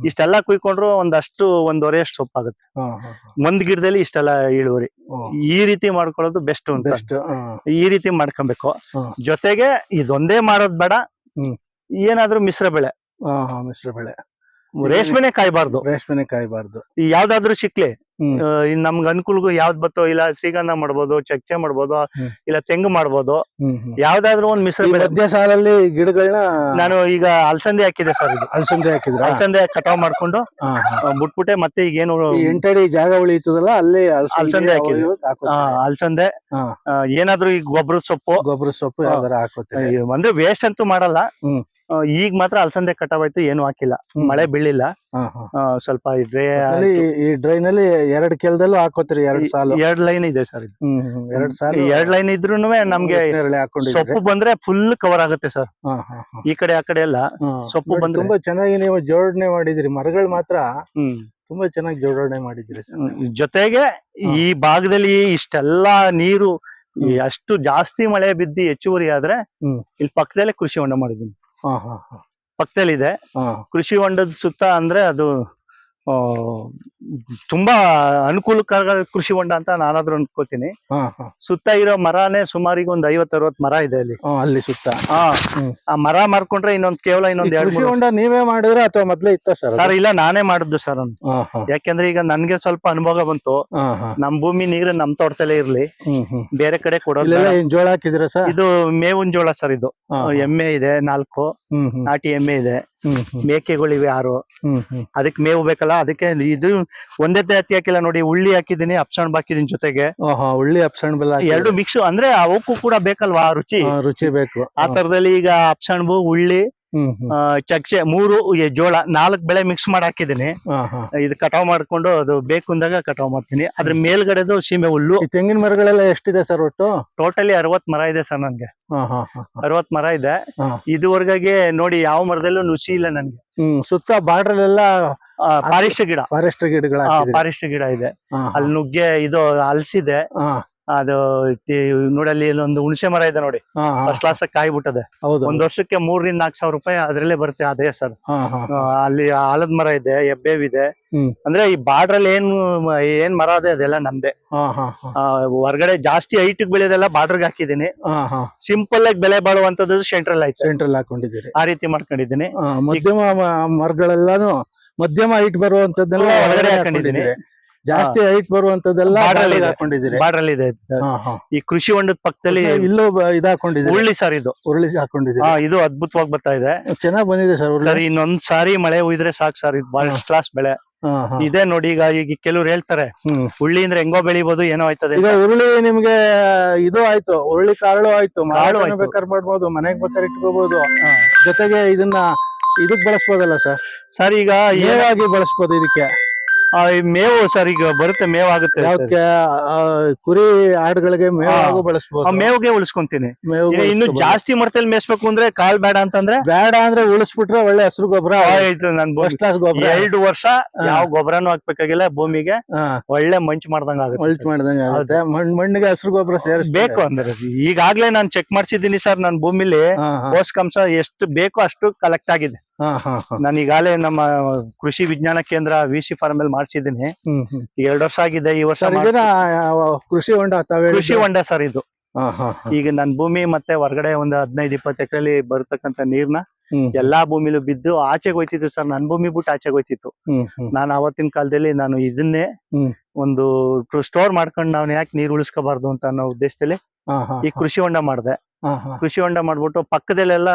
ಇಷ್ಟೆಲ್ಲಾ ಕುಯ್ಕೊಂಡ್ರು ಒಂದಷ್ಟು ಒಂದೂವರೆ ಅಷ್ಟು ಸೊಪ್ಪಾಗುತ್ತೆ. ಒಂದ್ ಗಿಡದಲ್ಲಿ ಇಷ್ಟೆಲ್ಲ ಇಳುವರಿ. ಈ ರೀತಿ ಮಾಡ್ಕೊಳ್ಳೋದು ಬೆಸ್ಟ್ ಅಂತ. ಈ ರೀತಿ ಮಾಡ್ಕೊಬೇಕು. ಜೊತೆಗೆ ಇದೊಂದೇ ಮಾಡೋದ್ ಬೇಡ. ಏನಾದ್ರು ಮಿಶ್ರ ಬೆಳೆ. ಮಿಶ್ರ ಬೆಳೆ. ರೇಷ್ಮೆನೆ ಕಾಯ್ಬಾರ್ದು. ರೇಷ್ಮೆನೆ ಕಾಯ್ಬಾರ್ದು. ಯಾವ್ದಾದ್ರು ಸಿಕ್ಲಿ. ಇನ್ ನಮ್ಗ್ ಅನುಕೂಲಗೂ ಯಾವ್ದ್ ಬತ್ತೋ ಇಲ್ಲ ಶ್ರೀಗಂಧ ಮಾಡ್ಬೋದು ಚಕ್ಕೆ ಮಾಡ್ಬೋದು ಇಲ್ಲ ತೆಂಗು ಮಾಡ್ಬೋದು ಯಾವ್ದಾದ್ರು ಒಂದ್ ಮಿಶ್ರ ಮಧ್ಯ ಸಾಲಲ್ಲಿ ಗಿಡಗಳನ್ನ ನಾನು ಈಗ ಅಲ್ಸಂದೆ ಹಾಕಿದೆ ಸರ್ ಇದು. ಅಲಸಂದೆ ಹಾಕಿದ್ರೆ? ಅಲ್ಸಂದೆ ಕಟಾವ್ ಮಾಡ್ಕೊಂಡು ಬಿಟ್ಬಿಟ್ಟೆ ಮತ್ತೆ ಈಗ ಏನು ಎಂಟಡಿ ಜಾಗ ಉಳಿತದಲ್ಲ ಅಲ್ಲಿ ಅಲ್ಸಂದೆ ಹಾಕಿದ್ರು ಅಲ್ಸಂದೆ. ಏನಾದ್ರೂ ಈಗ ಗೊಬ್ಬರ ಸೊಪ್ಪು ಗೊಬ್ಬರ ಸೊಪ್ಪು. ಯಾವ್ದಾರ ಅಂದ್ರೆ ವೇಸ್ಟ್ ಅಂತೂ ಮಾಡಲ್ಲ. ಈಗ ಮಾತ್ರ ಅಲ್ಸಂದೆ ಕಟಾವ್ ಆಯ್ತು ಏನು ಹಾಕಿಲ್ಲ. ಮಳೆ ಬೀಳಿಲ್ಲ. ಸ್ವಲ್ಪ ಒಟ್ನಲ್ಲಿ ಈ- ಡ್ರೈನಲ್ಲಿ ಎರಡ್ ಕೆಲ್ದಲ್ಲೂ ಹಾಕೋತೀರಿ ಎರಡ್ ಸಾಲು? ಎರಡ್ ಲೈನ್ ಇದೆ ಸರ್ ಎರಡ್ ಸಾಲು ಎರಡ್ ಲೈನ್ ಇದ್ರು ನಮ್ಗೆ ಸೊಪ್ಪು ಬಂದ್ರೆ ಫುಲ್ ಕವರ್ ಆಗುತ್ತೆ ಸರ್. ಈ ಕಡೆ ಆ ಕಡೆ ಎಲ್ಲ ಸೊಪ್ಪು ಬಂದ್ರೆ- ತುಂಬಾ ಚೆನ್ನಾಗಿ ನೀವು ಜೋಡಣೆ ಮಾಡಿದ್ರಿ. ಮರಗಳು ಮಾತ್ರ ತುಂಬಾ ಚೆನ್ನಾಗಿ ಜೋಡಣೆ ಮಾಡಿದ್ರಿ ಜೊತೆಗೆ ಈ ಭಾಗದಲ್ಲಿ ಇಷ್ಟೆಲ್ಲಾ ನೀರು ಅಷ್ಟು ಜಾಸ್ತಿ ಮಳೆ ಬಿದ್ದು ಹೆಚ್ಚುವರಿ ಆದ್ರೆ. ಇಲ್ಲಿ ಪಕ್ಕದಲ್ಲೇ ಕೃಷಿ ಹೊಂಡ ಹಾ ಪಕ್ಕದಲ್ಲಿ ಇದೆ ಹಾ. ಕೃಷಿ ಹೊಂಡದ ಸುತ್ತ ಅಂದ್ರೆ ಅದು ತುಂಬಾ ಅನುಕೂಲಕರ ಕೃಷಿ ಹೊಂಡ ಅಂತ ನಾನಾದ್ರೂ ಅನ್ಕೋತೀನಿ. ಸುತ್ತ ಇರೋ ಮರನೇ ಸುಮಾರಿಗೆ ಒಂದ್ ಐವತ್ ಅರವತ್ ಮರ ಇದೆ ಅಲ್ಲಿ. ಅಲ್ಲಿ ಸುತ್ತ. ಆ ಮರ ಮಾರ್ಕೊಂಡ್ರೆ ಇನ್ನೊಂದ್ ಕೇವಲ ಇನ್ನೊಂದ್ ಎರಡು ಕೃಷಿ ಹೊಂಡ ನೀವೇ ಮಾಡಿದ್ರೆ ಅಥವಾ ಮೊದ್ಲೇ ಇತ್ತ ಸರ್ ಸರ್ ಇಲ್ಲ ನಾನೇ ಮಾಡಿದ್ದು ಸರ್ ಯಾಕೆಂದ್ರೆ ಈಗ ನನ್ಗೆ ಸ್ವಲ್ಪ ಅನುಭವ ಬಂತು. ನಮ್ ಭೂಮಿ ನೀರು ನಮ್ ತೋಟದಲ್ಲೇ ಇರ್ಲಿ. ಬೇರೆ ಕಡೆ ಕೊಡೋದಿಲ್ಲ ಜೋಳ ಹಾಕಿದಿರ ಸರ್? ಇದು ಮೇವಿನ ಜೋಳ ಸರ್ ಇದು. ಎಮ್ಮೆ ಇದೆ ನಾಲ್ಕು. ನಾಟಿ ಎಮ್ಮೆ ಇದೆ. ಮೇಕೆಗಳಿವೆ ಆರು ಅದಕ್ಕೆ ಮೇವು ಬೇಕಲ್ಲ? ಅದಕ್ಕೆ ಇದು ಒಂದೇ ಹತ್ತಿ ಹಾಕಿಲ್ಲ ನೋಡಿ ಉಳ್ಳಿ ಹಾಕಿದೀನಿ ಅಪ್ಸಣ್ ಹಾಕಿದೀನಿ ಜೊತೆಗೆ. ಉಳ್ಳಿ ಅಪ್ಸಣ್ ಬೆಲ್ಲ. ಎರಡು ಮಿಕ್ಸ್ ಅಂದ್ರೆ ಅವಕ್ಕೂ ಕೂಡ ಬೇಕಲ್ವಾ ರುಚಿ? ರುಚಿ ಬೇಕು. ಆ ತರದಲ್ಲಿ ಈಗ ಅಪ್ಸಣ್ಬು ಉಳ್ಳಿ ಚಕ್ಕೆ ಮೂರು ಜೋಳ ನಾಲ್ಕು ಬೆಳೆ ಮಿಕ್ಸ್ ಮಾಡಿ ಹಾಕಿದೀನಿ ಇದು ಕಟಾವ್ ಮಾಡ್ಕೊಂಡು ಅದು ಬೇಕು ಅಂದಾಗ ಕಟಾವ್ ಮಾಡ್ತೀನಿ. ಅದ್ರ ಮೇಲ್ಗಡೆದು ಸೀಮೆ ಹುಲ್ಲು. ತೆಂಗಿನ ಮರಗಳೆಲ್ಲ ಎಷ್ಟಿದೆ ಸರ್ ಒಟ್ಟು? ಟೋಟಲಿ ಅರವತ್ ಮರ ಇದೆ ಸರ್ ನನ್ಗೆ. ಅರವತ್ ಮರ ಇದೆ. ಇದುವರೆಗಾಗಿ ಇದುವರೆಗೆ ನೋಡಿ ಯಾವ ಮರದಲ್ಲೂ ನುಸಿ ಇಲ್ಲ ನನ್ಗೆ. ಸುತ್ತ ಬಾರ್ಡರ್ ಎಲ್ಲ ಫಾರೆಸ್ಟ್ ಗಿಡ. ಫಾರೆಸ್ಟ್ ಗಿಡಗಳ. ಫಾರೆಸ್ಟ್ ಗಿಡ ಇದೆ. ಅಲ್ಲಿ ನುಗ್ಗೆ ಇದು ಅಲ್ಸಿದೆ. ಹಾ, ಅದು ನೋಡಲ್ಲಿ ಒಂದು ಹುಣಸೆ ಮರ ಇದೆ ನೋಡಿ. ಫಸ್ಟ್ ಕ್ಲಾಸ್ ಕಾಯಿ ಬಿಟ್ಟದೆ ಒಂದ್ ವರ್ಷಕ್ಕೆ ಮೂರರಿಂದ ನಾಲ್ಕು ಸಾವಿರ ರೂಪಾಯಿ ಅದ್ರಲ್ಲೇ ಬರುತ್ತೆ ಅದೇ ಸರ್. ಅಲ್ಲಿ ಆಲದ ಮರ ಇದೆ ಎಬ್ಬೇವಿದೆ ಇದೆ. ಅಂದ್ರೆ ಈ ಬಾರ್ಡ್ರಲ್ಲಿ ಏನ್ ಮ- ಏನ್ ಮರ ಅದೇ ಅದೆಲ್ಲ ನಮ್ದೆ. ಹೊರಗಡೆ ಜಾಸ್ತಿ ಹೈಟ್ ಬೆಳೆಯೋದೆಲ್ಲ ಬಾರ್ಡರ್ಗೆ ಹಾಕಿದೀನಿ. ಸಿಂಪಲ್ ಆಗಿ ಬೆಲೆ ಬಾಳುವಂತದ್ದು ಸೆಂಟ್ರಲ್ ಆಯ್ತು. ಸೆಂಟ್ರಲ್ ಹಾಕೊಂಡಿದ್ದೀರಿ. ಆ ರೀತಿ ಮಾಡ್ಕೊಂಡಿದ್ದೀನಿ. ಮಧ್ಯಮ ಮರಗಳೆಲ್ಲಾನು ಮಧ್ಯಮ ಹೈಟ್ ಬರುವಂತದ್ದೆಲ್ಲ ಹೊರಗಡೆ ಹಾಕೊಂಡಿದ್ದೀರಿ. ಜಾಸ್ತಿ ಹೈಟ್ ಇದೆ. ಹಾಕೊಂಡಿದ್ದೀರಿ. ಬಾರ್ಡರ್ ಇದೆ. ಈ ಕೃಷಿ ಹೊಂಡದ ಪಕ್ಕದಲ್ಲಿ ಇಲ್ಲೂ ಬ- ಇದ್ ಹಾಕೊಂಡಿದ್ದೀರಿ. ಉರುಳಿ ಸರ್ ಇದು. ಉರುಳಿ ಹಾಕೊಂಡಿದ್ದೀರಿ. ಹಾ ಇದು ಅದ್ಭುತವಾಗಿ ಬರ್ತಾ ಇದೆ. ಚೆನ್ನಾಗಿ ಬಂದಿದೆ ಸರ್ ಸರ್ ಇನ್ನೊಂದ್ ಸಾರಿ ಮಳೆ ಹುಯ್ದ್ರೆ ಸಾಕು ಸರ್ ಇದು ಬಹಳ. ಕ್ಲಾಸ್ ಬೆಳೆ. ಇದೇ ನೋಡಿ ಈಗ ಈಗ ಕೆಲವ್ರು ಹೇಳ್ತಾರೆ ಹುಳ್ಳಿ ಉಳ್ಳಿ ಅಂದ್ರೆ ಹೆಂಗೋ ಬೆಳಿಬಹುದು ಏನೋ ಆಯ್ತದೆ ಈಗ ಉರುಳಿ ನಿಮ್ಗೆ ಇದು ಆಯ್ತು ಉರುಳಿ ಕಾಳು ಆಯ್ತು ಮಾಡು. ಬೇಕಾದ್ರೆ ಮಾಡ್ಬೋದು ಮನೆಗ್ ಬೇಕಾದ್ರೆ ಇಟ್ಕೋಬಹುದು ಜೊತೆಗೆ ಇದನ್ನ ಇದಕ್ ಬಳಸ್ಬೋದಲ್ಲ ಸರ್? ಸರ್ ಈಗ ಏನಾಗಿ ಬಳಸ್ಬೋದು ಇದಕ್ಕೆ. ಮೇವು ಸರ್ ಈಗ ಬರುತ್ತೆ ಮೇವು ಆಗುತ್ತೆ ಯಾವ್ದಕ್ಕೆ ಆ, ಕುರಿ ಆಡುಗಳಿಗೆ ಮೇವು ಬಳಸಬಹುದು ಆ ಮೇವಿಗೆ ಉಳಿಸ್ಕೊಂತೀನಿ. ಇನ್ನು ಜಾಸ್ತಿ ಮರ್ತಲ್ಲಿ ಮೇಯಿಸ್ಬೇಕು ಅಂದ್ರೆ ಕಾಲ್ ಬೇಡ ಅಂತಂದ್ರೆ? ಬೇಡ ಅಂದ್ರೆ ಉಳಿಸ್ಬಿಟ್ರೆ ಒಳ್ಳೆ ಹಸಿರು ಗೊಬ್ಬರ ಆಯ್ತು ನನ್ ಕ್ಲಾಸ್ ಗೊಬ್ಬರ. ಎರಡು ವರ್ಷ ಯಾವ ಗೊಬ್ಬರನು ಹಾಕ್ಬೇಕಾಗಿಲ್ಲ ಭೂಮಿಗೆ ಒಳ್ಳೆ ಮಂಚ್ ಮಾಡ್ದಂಗ ಮಲ್ಚ್ ಆಗುತ್ತೆ ಮಾಡ್ದಂಗೆ ಆಗುತ್ತೆ. ಮಣ್ ಮಣ್ಣಿಗೆ ಹಸಿರು ಗೊಬ್ಬರ ಸೇರಿಸ್ಬೇಕು ಅಂದ್ರೆ ಈಗಾಗ್ಲೇ ನಾನು ಚೆಕ್ ಮಾಡ್ಸಿದ್ದೀನಿ ಸರ್ ನನ್ನ ಭೂಮಿಲಿ ಪೋಷಕಾಂಶ ಎಷ್ಟು ಬೇಕೋ ಅಷ್ಟು ಕಲೆಕ್ಟ್ ಆಗಿದೆ. ನಾನು ಈಗಾಗಲೇ ನಮ್ಮ ಕೃಷಿ ವಿಜ್ಞಾನ ಕೇಂದ್ರ ವಿ ಸಿ ಫಾರ್ಮ್ ಅಲ್ಲಿ ಮಾಡ್ಸಿದ್ದೀನಿ. ಎರಡು ವರ್ಷ ಆಗಿದೆ ಈ ವರ್ಷ ಕೃಷಿ ಹೊಂಡ ಕೃಷಿ ಹೊಂಡ ಸರ್ ಇದು. ಈಗ ನನ್ ಭೂಮಿ ಮತ್ತೆ ಹೊರಗಡೆ ಒಂದು ಹದಿನೈದು ಇಪ್ಪತ್ತು ಎಕರೆಲಿ ಬರತಕ್ಕಂತ ನೀರ್ನ ಎಲ್ಲಾ ಭೂಮಿಲೂ ಬಿದ್ದು ಆಚೆಗೆ ಹೋಯ್ತಿತ್ತು ಸರ್. ನನ್ನ ಭೂಮಿ ಬಿಟ್ಟು ಆಚೆಗೆ ಹೋಯ್ತಿತ್ತು. ನಾನು ಅವತ್ತಿನ ಕಾಲದಲ್ಲಿ ನಾನು ಇದನ್ನೇ ಒಂದು ಸ್ಟೋರ್ ಮಾಡ್ಕೊಂಡು ನಾವು ಯಾಕೆ ನೀರು ಉಳಿಸ್ಕೋಬಾರ್ದು ಅಂತ ಅನ್ನೋ ಉದ್ದೇಶದಲ್ಲಿ ಈ ಕೃಷಿ ಹೊಂಡ ಮಾಡಿದೆ. ಕೃಷಿ ಹೊಂಡ ಮಾಡ್ಬಿಟ್ಟು ಪಕ್ಕದಲ್ಲೆಲ್ಲ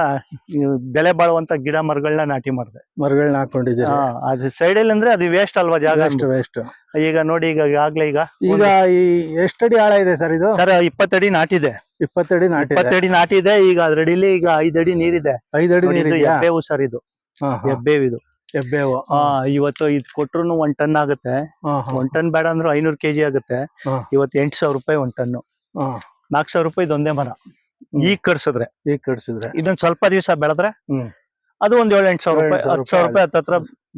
ಬೆಲೆ ಬಾಳುವಂತ ಗಿಡ ಮರಗಳನ್ನ ನಾಟಿ ಮಾಡಿದೆ. ಮರಗಳನ್ನ ಹಾಕೊಂಡಿದ್ದೀರಿ. ಅದು ಅಲ್ಲಿ ಅಂದ್ರೆ ಅದು ವೇಸ್ಟ್ ಅಲ್ವಾ ಜಾಗ ವೇಸ್ಟ್ ವೇಸ್ಟ್ ಈಗ ನೋಡಿ ಈಗ ಆಗ್ಲೇ ಈಗ ಈಗ ಈ ಎಷ್ಟಡಿ ಆಳ ಇದೆ ಸರ್ ಇದು? ಸರ್ ಇಪ್ಪತ್ತಡಿ ನಾಟಿದೆ. ಇಪ್ಪತ್ತಡಿ ನಾಟಿ ಇಪ್ಪತ್ತಡಿ ನಾಟಿದೆ ಈಗ ಅದ್ರಡಿಲಿ ಈಗ ಐದಡಿ ನೀರಿದೆ. ಐದಡಿ ನೀರಿದ್ಯಾ? ಎಬ್ಬೇವು ಸರ್ ಇದು. ಎಬ್ಬೇವು ಇದು. ಎಬ್ಬೇವು ಹಾ. ಇವತ್ತು ಇದು ಕೊಟ್ರು ಒಂದ್ ಟನ್ ಆಗುತ್ತೆ. ಒಂದ್ ಟನ್ ಬೇಡ ಅಂದ್ರೆ ಐನೂರ್ ಕೆಜಿ ಆಗುತ್ತೆ. ಇವತ್ತು ಎಂಟು ಸಾವಿರ ರೂಪಾಯಿ ಒಂದ್ ಟನ್ ನಾಲ್ಕು ಸಾವಿರ ರೂಪಾಯಿ ಇದೊಂದೇ ಮರ. ಈಗ ಕಡ್ಸಿದ್ರೆ ಈಗ ಕಟ್ಸಿದ್ರೆ. ಇದೊಂದ್ ಸ್ವಲ್ಪ ದಿವಸ ಬೆಳೆದ್ರೆ ಅದು ಒಂದ್ ಏಳು ಎಂಟು ಸಾವಿರ ರೂಪಾಯಿ ಹತ್ತು ಸಾವಿರ ರೂಪಾಯಿ ಹತ್ತತ್ರ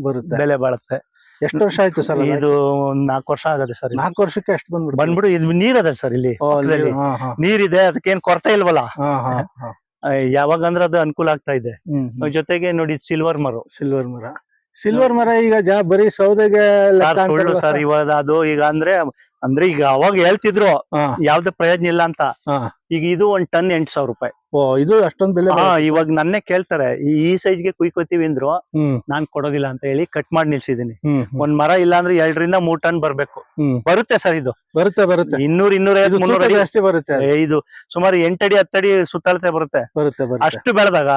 ಬರುತ್ತೆ. ಬೆಲೆ ಬಾಳುತ್ತೆ. ಎಷ್ಟು ವರ್ಷ ಆಯ್ತು ಸರ್ ಇದು ಒಂದ್ ನಾಲ್ಕು ವರ್ಷ ಆಗದೆ ಸರ್. ನಾಲ್ಕು ವರ್ಷಕ್ಕೆ ಎಷ್ಟು ಬಂದ್ಬಿಡ್ತು? ಬಂದ್ಬಿಡು ಇದು ನೀರದೆ ಸರ್ ಇಲ್ಲಿ ನೀರಿದೆ ಅದಕ್ಕೇನ್ ಕೊರತೆ ಇಲ್ವಲ್ಲ? ಯಾವಾಗ ಅಂದ್ರೆ ಅದು ಅನುಕೂಲ ಆಗ್ತಾ ಇದೆ. ಜೊತೆಗೆ ನೋಡಿ ಸಿಲ್ವರ್ ಮರ. ಸಿಲ್ವರ್ ಮರ. ಸಿಲ್ವರ್ ಮರ ಈಗ ಜಾ ಬರೀ ಸೌದೆಗೆ ಸರ್? ಇವಾಗ ಅದು ಈಗ ಅಂದ್ರೆ ಅಂದ್ರೆ ಈಗ ಅವಾಗ ಹೇಳ್ತಿದ್ರು ಯಾವ್ದು ಪ್ರಯೋಜನ ಇಲ್ಲ ಅಂತ. ಈಗ ಇದು ಒಂದ್ ಟನ್ ಎಂಟು ಸಾವಿರ ರೂಪಾಯಿ. ಓ ಇದು ಅಷ್ಟೊಂದ್ ಬೆಲೆ. ಇವಾಗ ನನ್ನೇ ಕೇಳ್ತಾರೆ ಈ ಈ ಸೈಜ್ಗೆ ಕುಯ್ಕೋತೀವಿ ಅಂದ್ರು ನಾನ್ ಕೊಡೋದಿಲ್ಲ ಅಂತ ಹೇಳಿ ಕಟ್ ಮಾಡಿ ನಿಲ್ಸಿದೀನಿ. ಒಂದ್ ಮರ ಇಲ್ಲ ಅಂದ್ರೆ ಎರಡರಿಂದ ಮೂರ್ ಟನ್ ಬರ್ಬೇಕು. ಬರುತ್ತೆ ಸರ್ ಇದು. ಬರುತ್ತೆ ಬರುತ್ತೆ. ಇನ್ನೂರ್ ಇನ್ನೂರ ಇದು ಮುನ್ನೂರ ಅಡಿ ಅಷ್ಟೇ ಬರುತ್ತೆ ಇದು ಸುಮಾರು ಎಂಟಡಿ ಹತ್ತಡಿ ಸುತ್ತಳತೆ ಬರುತ್ತೆ. ಬರುತ್ತೆ ಅಷ್ಟು ಬೆಳೆದಾಗ.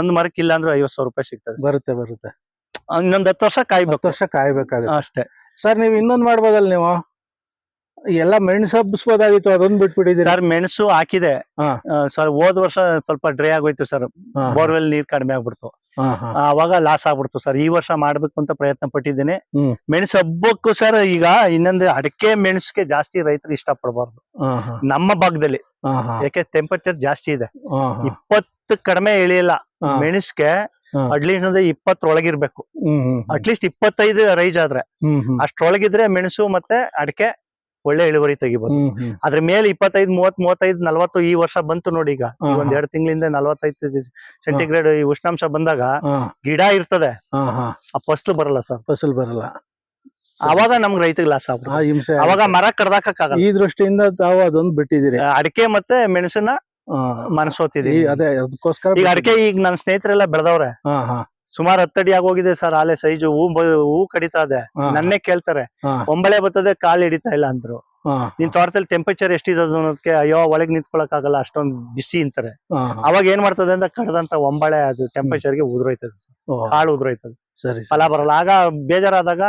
ಒಂದ್ ಮರಕ್ಕೆ ಇಲ್ಲ ಅಂದ್ರೆ ಐವತ್ ಸಾವಿರ ರೂಪಾಯಿ ಸಿಗ್ತದೆ ಬರುತ್ತೆ ಬರುತ್ತೆ. ಇನ್ನೊಂದ್ ಹತ್ತು ವರ್ಷ ಕಾಯ್ಬೇಕು. ವರ್ಷ ಕಾಯ್ಬೇಕಾಗುತ್ತೆ. ಅಷ್ಟೇ. ಸರ್ ನೀವು ಇನ್ನೊಂದ್ ಮಾಡ್ಬೋದಲ್ಲ ನೀವು? ಎಲ್ಲ ಮೆಣಸು ಹಬ್ಬಿಸ್ಬೋದಾಗಿತ್ತು ಅದೊಂದ್ ಬಿಟ್ಬಿಟ್ಟಿದ್ದೀರಿ ಸರ್ ಮೆಣಸು ಹಾಕಿದೆ ಹಾ. ಸರ್ ಹೋದ್ ವರ್ಷ ಸ್ವಲ್ಪ ಡ್ರೈ ಆಗೋಯ್ತು ಸರ್ ಹಾ, ಬೋರ್ವೆಲ್ ನೀರ್ ಕಡಿಮೆ ಆಗ್ಬಿಡ್ತು ಹಾ, ಹಾ. ಅವಾಗ ಲಾಸ್ ಆಗ್ಬಿಡ್ತು ಸರ್ ಈ ವರ್ಷ ಮಾಡ್ಬೇಕು ಅಂತ ಪ್ರಯತ್ನ ಪಟ್ಟಿದ್ದೀನಿ ಹ್ಮ್. ಮೆಣಸು ಹಬ್ಬಕ್ಕೂ ಸರ್ ಈಗ ಇನ್ನೊಂದು ಅಡಕೆ ಮೆಣಸಿಗೆ ಜಾಸ್ತಿ ರೈತರು ಇಷ್ಟ ಪಡಬಾರ್ದು ಹಾ, ಹಾ, ನಮ್ಮ ಭಾಗದಲ್ಲಿ ಹಾ, ಹಾ, ಯಾಕೆ ಟೆಂಪರೇಚರ್ ಜಾಸ್ತಿ ಇದೆ ಹಾ, ಹಾ. ಇಪ್ಪತ್ತು ಕಡಿಮೆ ಇಳಿಯಲ್ಲ ಹಾ. ಮೆಣಸ್ಗೆ ಹಾ. ಅಟ್ಲೀಸ್ಟ್ ಅಂದ್ರೆ ಇಪ್ಪತ್ತರೊಳಗಿರ್ಬೇಕು ಹ್ಮ್, ಹ್ಮ್, ಹ್ಮ್. ಅಟ್ಲೀಸ್ಟ್ ಇಪ್ಪತ್ತೈದು ರೈಜ್ ಆದ್ರೆ ಅಷ್ಟೊಳಗಿದ್ರೆ ಹ್ಮ್. ಅಷ್ಟ್ರೊಳಗಿದ್ರೆ ಮೆಣಸು ಮತ್ತೆ ಅಡಿಕೆ ಒಳ್ಳೆ ಇಳುವರಿ ತೆಗಿಬಹುದು. ಅದ್ರ ಮೇಲೆ ಇಪ್ಪತ್ತೈದು ಮೂವತ್ ಮೂವತ್ತೈದು ನಲ್ವತ್ತು ಈ ವರ್ಷ ಬಂತು ನೋಡಿ ಈಗ. ಒಂದ್ ಎರಡ್ ತಿಂಗಳಿಂದ ನಲ್ವತ್ತೈದು ಸೆಂಟಿಗ್ರೇಡ್ ಈ ಉಷ್ಣಾಂಶ ಬಂದಾಗ ಗಿಡ ಇರ್ತದೆ. ಆ ಫಸ್ಲು ಬರಲ್ಲ ಸರ್. ಫಸಲ್ ಬರಲ್ಲ. ಅವಾಗ ನಮ್ಗೆ ರೈತಗ್ ಲಾಸ್ ಆ ಹಿಂಸೆ ಅವಾಗ ಮರ ಕಡ್ದಾಕಕ್ಕಾಗಲ್ಲ. ಈ ದೃಷ್ಟಿಯಿಂದ ತಾವು ಅದೊಂದು ಬಿಟ್ಟಿದ್ದೀರಿ. ಅಡಿಕೆ ಮತ್ತೆ ಮೆಣಸನ್ನ ಮನಸೋತಿದೀವಿ ಅದೇ ಅದಕ್ಕೋಸ್ಕರ ಈಗ ಅಡಿಕೆ ಈಗ ನನ್ನ ಸ್ನೇಹಿತರೆಲ್ಲ ಬೆಳೆದವ್ರೆ. ಸುಮಾರು ಹತ್ತಡಿ ಆಗೋಗಿದೆ ಸರ್ ಆಲೆ ಸೈಜು. ಹೂ ಹೂ ಕಡಿತಾ ಇದೆ. ನನ್ನೇ ಕೇಳ್ತಾರೆ. ಒಂಬಳೆ ಬರ್ತದೆ ಕಾಲ್ ಹಿಡಿತಾ ಇಲ್ಲ ಅಂದ್ರು. ನಿನ್ ತೋಟದಲ್ಲಿ ಟೆಂಪರೇಚರ್ ಎಷ್ಟಿದೆ ಅನ್ನೋದಕ್ಕೆ ಅಯ್ಯೋ ಒಳಗೆ ನಿಂತ್ಕೊಳಕ್ ಆಗಲ್ಲ ಅಷ್ಟೊಂದ್ ಬಿಸಿ ಅಂತಾರೆ. ಅವಾಗ ಏನ್ ಮಾಡ್ತದೆ ಅಂತ ಕಡದಂತ ಒಂಬಳೆ ಅದು ಟೆಂಪರೇಚರ್ಗೆ ಉದುರೋಯ್ತದೆ ಕಾಳು ಉದುರೋಯ್ತದೆ. ಸರಿ ಫಲ. ಬರಲ್ಲ. ಆಗ ಬೇಜಾರಾದಾಗ.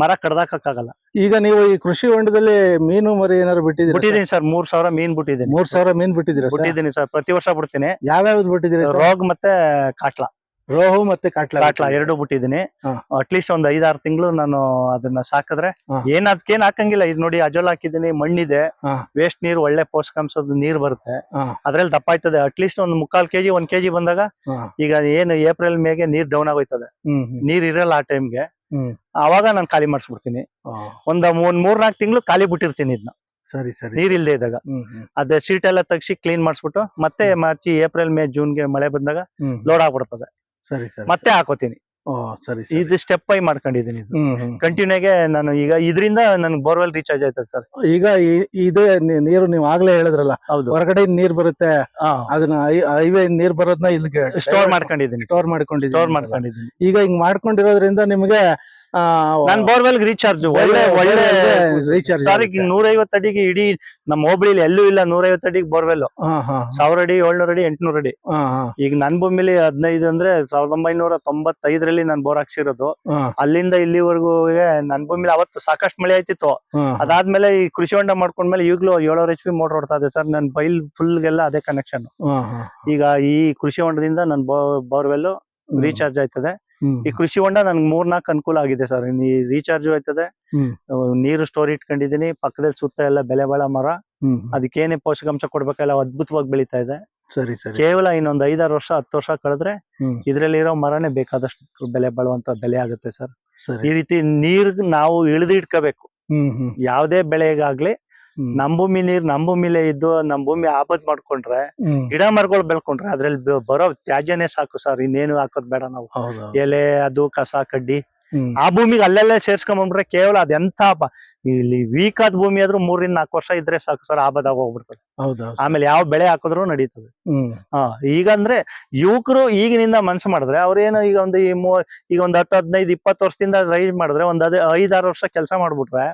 ಮರ ಕಡ್ದಾಕಕ್ಕಾಗಲ್ಲ. ಈಗ ನೀವು ಈ ಕೃಷಿ ಹೊಂಡದಲ್ಲಿ ಮೀನು ಮರಿ ಏನಾದ್ರು ಬಿಟ್ಟಿದ್ದೀರಾ ಸರ್? ಬಿಟ್ಟಿದ್ದೀನಿ ಸರ್. ಮೂರ್ ಸಾವಿರ ಮೀನ್ ಬಿಟ್ಟಿದ್ದೀನಿ. ಮೂರ್ ಸಾವಿರ ಮೀನ್ ಬಿಟ್ಟಿದ್ದೀರಾ ಸರ್? ಬಿಟ್ಟಿದ್ದೀನಿ ಸರ್. ಪ್ರತಿ ವರ್ಷ ಬಿಡ್ತೀನಿ. ಯಾವ್ಯಾವ್ದು ಬಿಟ್ಟಿದ್ದೀರಿ ರೋಗ್ ಮತ್ತೆ ಕಾಟ್ಲಾ. ರೋಹು ಮತ್ತೆ ಕಾಟ್ಲಾ ಕಾಟ್ಲಾ ಎರಡು ಬಿಟ್ಟಿದ್ದೀನಿ. ಅಟ್ಲೀಸ್ಟ್ ಒಂದ್ ಐದಾರು ತಿಂಗಳು ನಾನು ಅದನ್ನ ಸಾಕಿದ್ರೆ. ಏನ್ ಅದಕ್ಕೇನ್ ಹಾಕಂಗಿಲ್ಲ. ಇದು ನೋಡಿ ಅಜೋಲ್ ಹಾಕಿದೀನಿ ಮಣ್ಣಿದೆ. ವೇಸ್ಟ್ ನೀರು ಒಳ್ಳೆ ಪೋಷಕಾಂಶದ ನೀರ್ ಬರುತ್ತೆ. ಅದ್ರಲ್ಲಿ ದಪ್ಪ ಆಯ್ತದೆ ಅಟ್ಲೀಸ್ಟ್ ಒಂದ್ ಮುಕ್ಕಾಲ್ ಕೆಜಿ ಒಂದ್ ಕೆಜಿ ಬಂದಾಗ ಈಗ ಏನು ಏಪ್ರಿಲ್ ಮೇಗೆ ನೀರ್ ಡೌನ್ ಆಗೋಯ್ತದೆ. ನೀರ್ ಇರಲ್ಲ ಆ ಟೈಮ್ಗೆ. ಅವಾಗ ನಾನು ಖಾಲಿ ಮಾಡಿಸ್ಬಿಡ್ತೀನಿ. ಒಂದ್ ಒಂದ್ ಮೂರ್ನಾಲ್ಕು ತಿಂಗಳು ಖಾಲಿ ಬಿಟ್ಟಿರ್ತೀನಿ ಇದನ್ನ ಸರಿ ಸರಿ. ನೀರ್ ಇಲ್ಲದೆ ಇದ್ದಾಗ. ಅದೇ ಸೀಟ್ ಎಲ್ಲ ತಗ್ಸಿ ಕ್ಲೀನ್ ಮಾಡಿಸ್ಬಿಟ್ಟು ಮತ್ತೆ ಮಾರ್ಚ್ ಏಪ್ರಿಲ್ ಮೇ ಜೂನ್ಗೆ ಮಳೆ ಬಂದಾಗ ಲೋಡ್ ಆಗ್ಬಿಡ್ತದೆ. ಸರಿ ಸರಿ. ಮತ್ತೆ ಹಾಕೋತೀನಿ. ಓ ಸರಿ ಸರಿ. ಇದು ಸ್ಟೆಪ್ ಬೈ ಮಾಡ್ಕೊಂಡಿದ್ದೀನಿ ಇದು. ಹ್ಮ್ ಹ್ಮ್ ಕಂಟಿನ್ಯೂಗೆ ನಾನು ಈಗ ಇದರಿಂದ ನನ್ಗೆ ಬೋರ್ವೆಲ್ ರೀಚಾರ್ಜ್ ಆಯ್ತದೆ ಸರ್. ಈಗ ಈ- ಇದೇ ನೀ- ನೀರು ನೀವು ಆಗ್ಲೇ ಹೇಳಿದ್ರಲ್ಲ ಹೌದು. ಹೊರಗಡೆ ನೀರ್ ಬರುತ್ತೆ ಅದನ್ನ ಹೈವೇ ನೀರ್ ಬರೋದ್ನ ಇಲ್ಲಿಗೆ ಸ್ಟೋರ್ ಮಾಡ್ಕೊಂಡಿದ್ದೀನಿ. ಸ್ಟೋರ್ ಮಾಡ್ಕೊಂಡಿದ್ದೀವಿ ಸ್ಟೋರ್ ಮಾಡ್ಕೊಂಡಿದ್ದೀನಿ. ಈಗ ಹಿಂಗ್ ಮಾಡ್ಕೊಂಡಿರೋದ್ರಿಂದ ನಿಮ್ಗೆ ನಾನು ಬೋರ್ವೆಲ್ ರೀಚಾರ್ಜ್ ಒಳ್ಳೆ ಒಳ್ಳೆ ರೀಚಾರ್ಜ್ ಸರ್ ಈಗ ನೂರೈವತ್ತು ಅಡಿಗೆ ಇಡೀ ನಮ್ಮ ಹೋಬಳಿಲಿ ಎಲ್ಲೂ ಇಲ್ಲ ನೂರೈವತ್ತು ಅಡಿಗೆ ಬೋರ್ವೆಲ್ ಸಾವಿರ ಅಡಿ ಏಳ್ನೂರ ಅಡಿ ಎಂಟ್ನೂರ ಅಡಿ. ಈಗ ನನ್ ಭೂಮಿಲಿ ಹದಿನೈದು ಅಂದ್ರೆ ಸಾವಿರದ ಒಂಬೈನೂರ ತೊಂಬತ್ತೈದರಲ್ಲಿ ನಾನು ಬೋರ್ ಹಾಕ್ಸಿರೋದು. ಅಲ್ಲಿಂದ ಇಲ್ಲಿವರೆಗೂ ನನ್ ಭೂಮಿಲಿ ಅವತ್ತು ಸಾಕಷ್ಟು ಮಳೆ ಆಯ್ತಿತ್ತು. ಅದಾದ್ಮೇಲೆ ಈ ಕೃಷಿ ಹೊಂಡ ಮಾಡ್ಕೊಂಡ್ಮೇಲೆ ಈಗಲೂ ಏಳೋರ್ ಎಚ್ ಪಿ ಮೋಟರ್ ಓಡ್ತಾ ಇದೆ ಸರ್. ನನ್ ಬೈಲ್ ಫುಲ್ಗೆಲ್ಲ ಅದೇ ಕನೆಕ್ಷನ್ ಈಗ ಈ ಕೃಷಿ ಹೊಂಡದಿಂದ ನನ್ ಬೋರ್ವೆಲ್ ರೀಚಾರ್ಜ್ ಆಯ್ತದೆ. ಈ ಕೃಷಿ ಹೊಂಡ ನನ್ಗೆ ಮೂರ್ ನಾಲ್ಕು ಅನುಕೂಲ ಆಗಿದೆ ಸರ್. ಈ ರೀಚಾರ್ಜ್ ಆಯ್ತದೆ. ನೀರು ಸ್ಟೋರ್ ಇಟ್ಕೊಂಡಿದೀನಿ. ಪಕ್ಕದಲ್ಲಿ ಸುತ್ತ ಎಲ್ಲ ಬೆಲೆ ಬಾಳ ಮರ. ಅದಕ್ಕೇನೆ ಪೋಷಕಾಂಶ ಕೊಡ್ಬೇಕಲ್ಲ ಅದ್ಭುತವಾಗಿ ಬೆಳೀತಾ ಇದೆ. ಸರಿ ಸರಿ. ಕೇವಲ ಇನ್ನೊಂದ್ ಐದಾರು ವರ್ಷ ಹತ್ತು ವರ್ಷ ಕಳೆದ್ರೆ ಇದ್ರಲ್ಲಿ ಇರೋ ಮರನೇ ಬೇಕಾದಷ್ಟು ಬೆಲೆ ಬಾಳುವಂತ ಬೆಲೆ ಆಗುತ್ತೆ ಸರ್. ಈ ರೀತಿ ನೀರ್ ನಾವು ಇಳಿದು ಇಟ್ಕೋಬೇಕು. ಯಾವ್ದೇ ಬೆಳೆಗಾಗ್ಲಿ. ನಮ್ ಭೂಮಿ ನೀರ್ ನಮ್ ಭೂಮಿಲೇ ಇದ್ದು ನಮ್ ಭೂಮಿ ಆಪತ್ ಮಾಡ್ಕೊಂಡ್ರೆ ಗಿಡ ಮರಗಳು ಬೆಳ್ಕೊಂಡ್ರೆ ಅದ್ರಲ್ಲಿ ಬರೋ ತ್ಯಾಜ್ಯನೇ ಸಾಕು ಸರ್. ಇನ್ನೇನು ಹಾಕೋದ್ ಬೇಡ ನಾವು. ಎಲೆ ಅದು ಕಸ ಕಡ್ಡಿ. ಆ ಭೂಮಿಗೆ ಅಲ್ಲೆಲ್ಲೇ ಸೇರ್ಸ್ಕೊಂಡ್ಬಂದ್ರೆ ಕೇವಲ ಅದೆಂತ ಇಲ್ಲಿ ವೀಕ್ ಆದ ಭೂಮಿ ಆದ್ರೂ ಮೂರಿಂದ ನಾಲ್ಕು ವರ್ಷ ಇದ್ರೆ ಸಾಕು ಸರ್ ಆಬದಾಗ ಹೋಗ್ಬಿಡ್ತದೆ. ಹೌದು ಆಮೇಲೆ ಯಾವ ಬೆಳೆ ಹಾಕಿದ್ರು ನಡೀತದೆ. ಹಾ ಈಗ ಅಂದ್ರೆ ಯುವಕರು ಈಗಿನಿಂದ ಮನ್ಸು ಮಾಡಿದ್ರೆ ಅವ್ರೇನು ಈಗ ಒಂದು ಈ ಮೂ ಈಗ ಒಂದ್ ಹತ್ತು ಹದಿನೈದು ಇಪ್ಪತ್ತು ವರ್ಷದಿಂದ ರೈಸ್ ಮಾಡಿದ್ರೆ ಒಂದ್ ಅದೇ ಐದಾರು ವರ್ಷ ಕೆಲಸ ಮಾಡ್ಬಿಟ್ರೆ.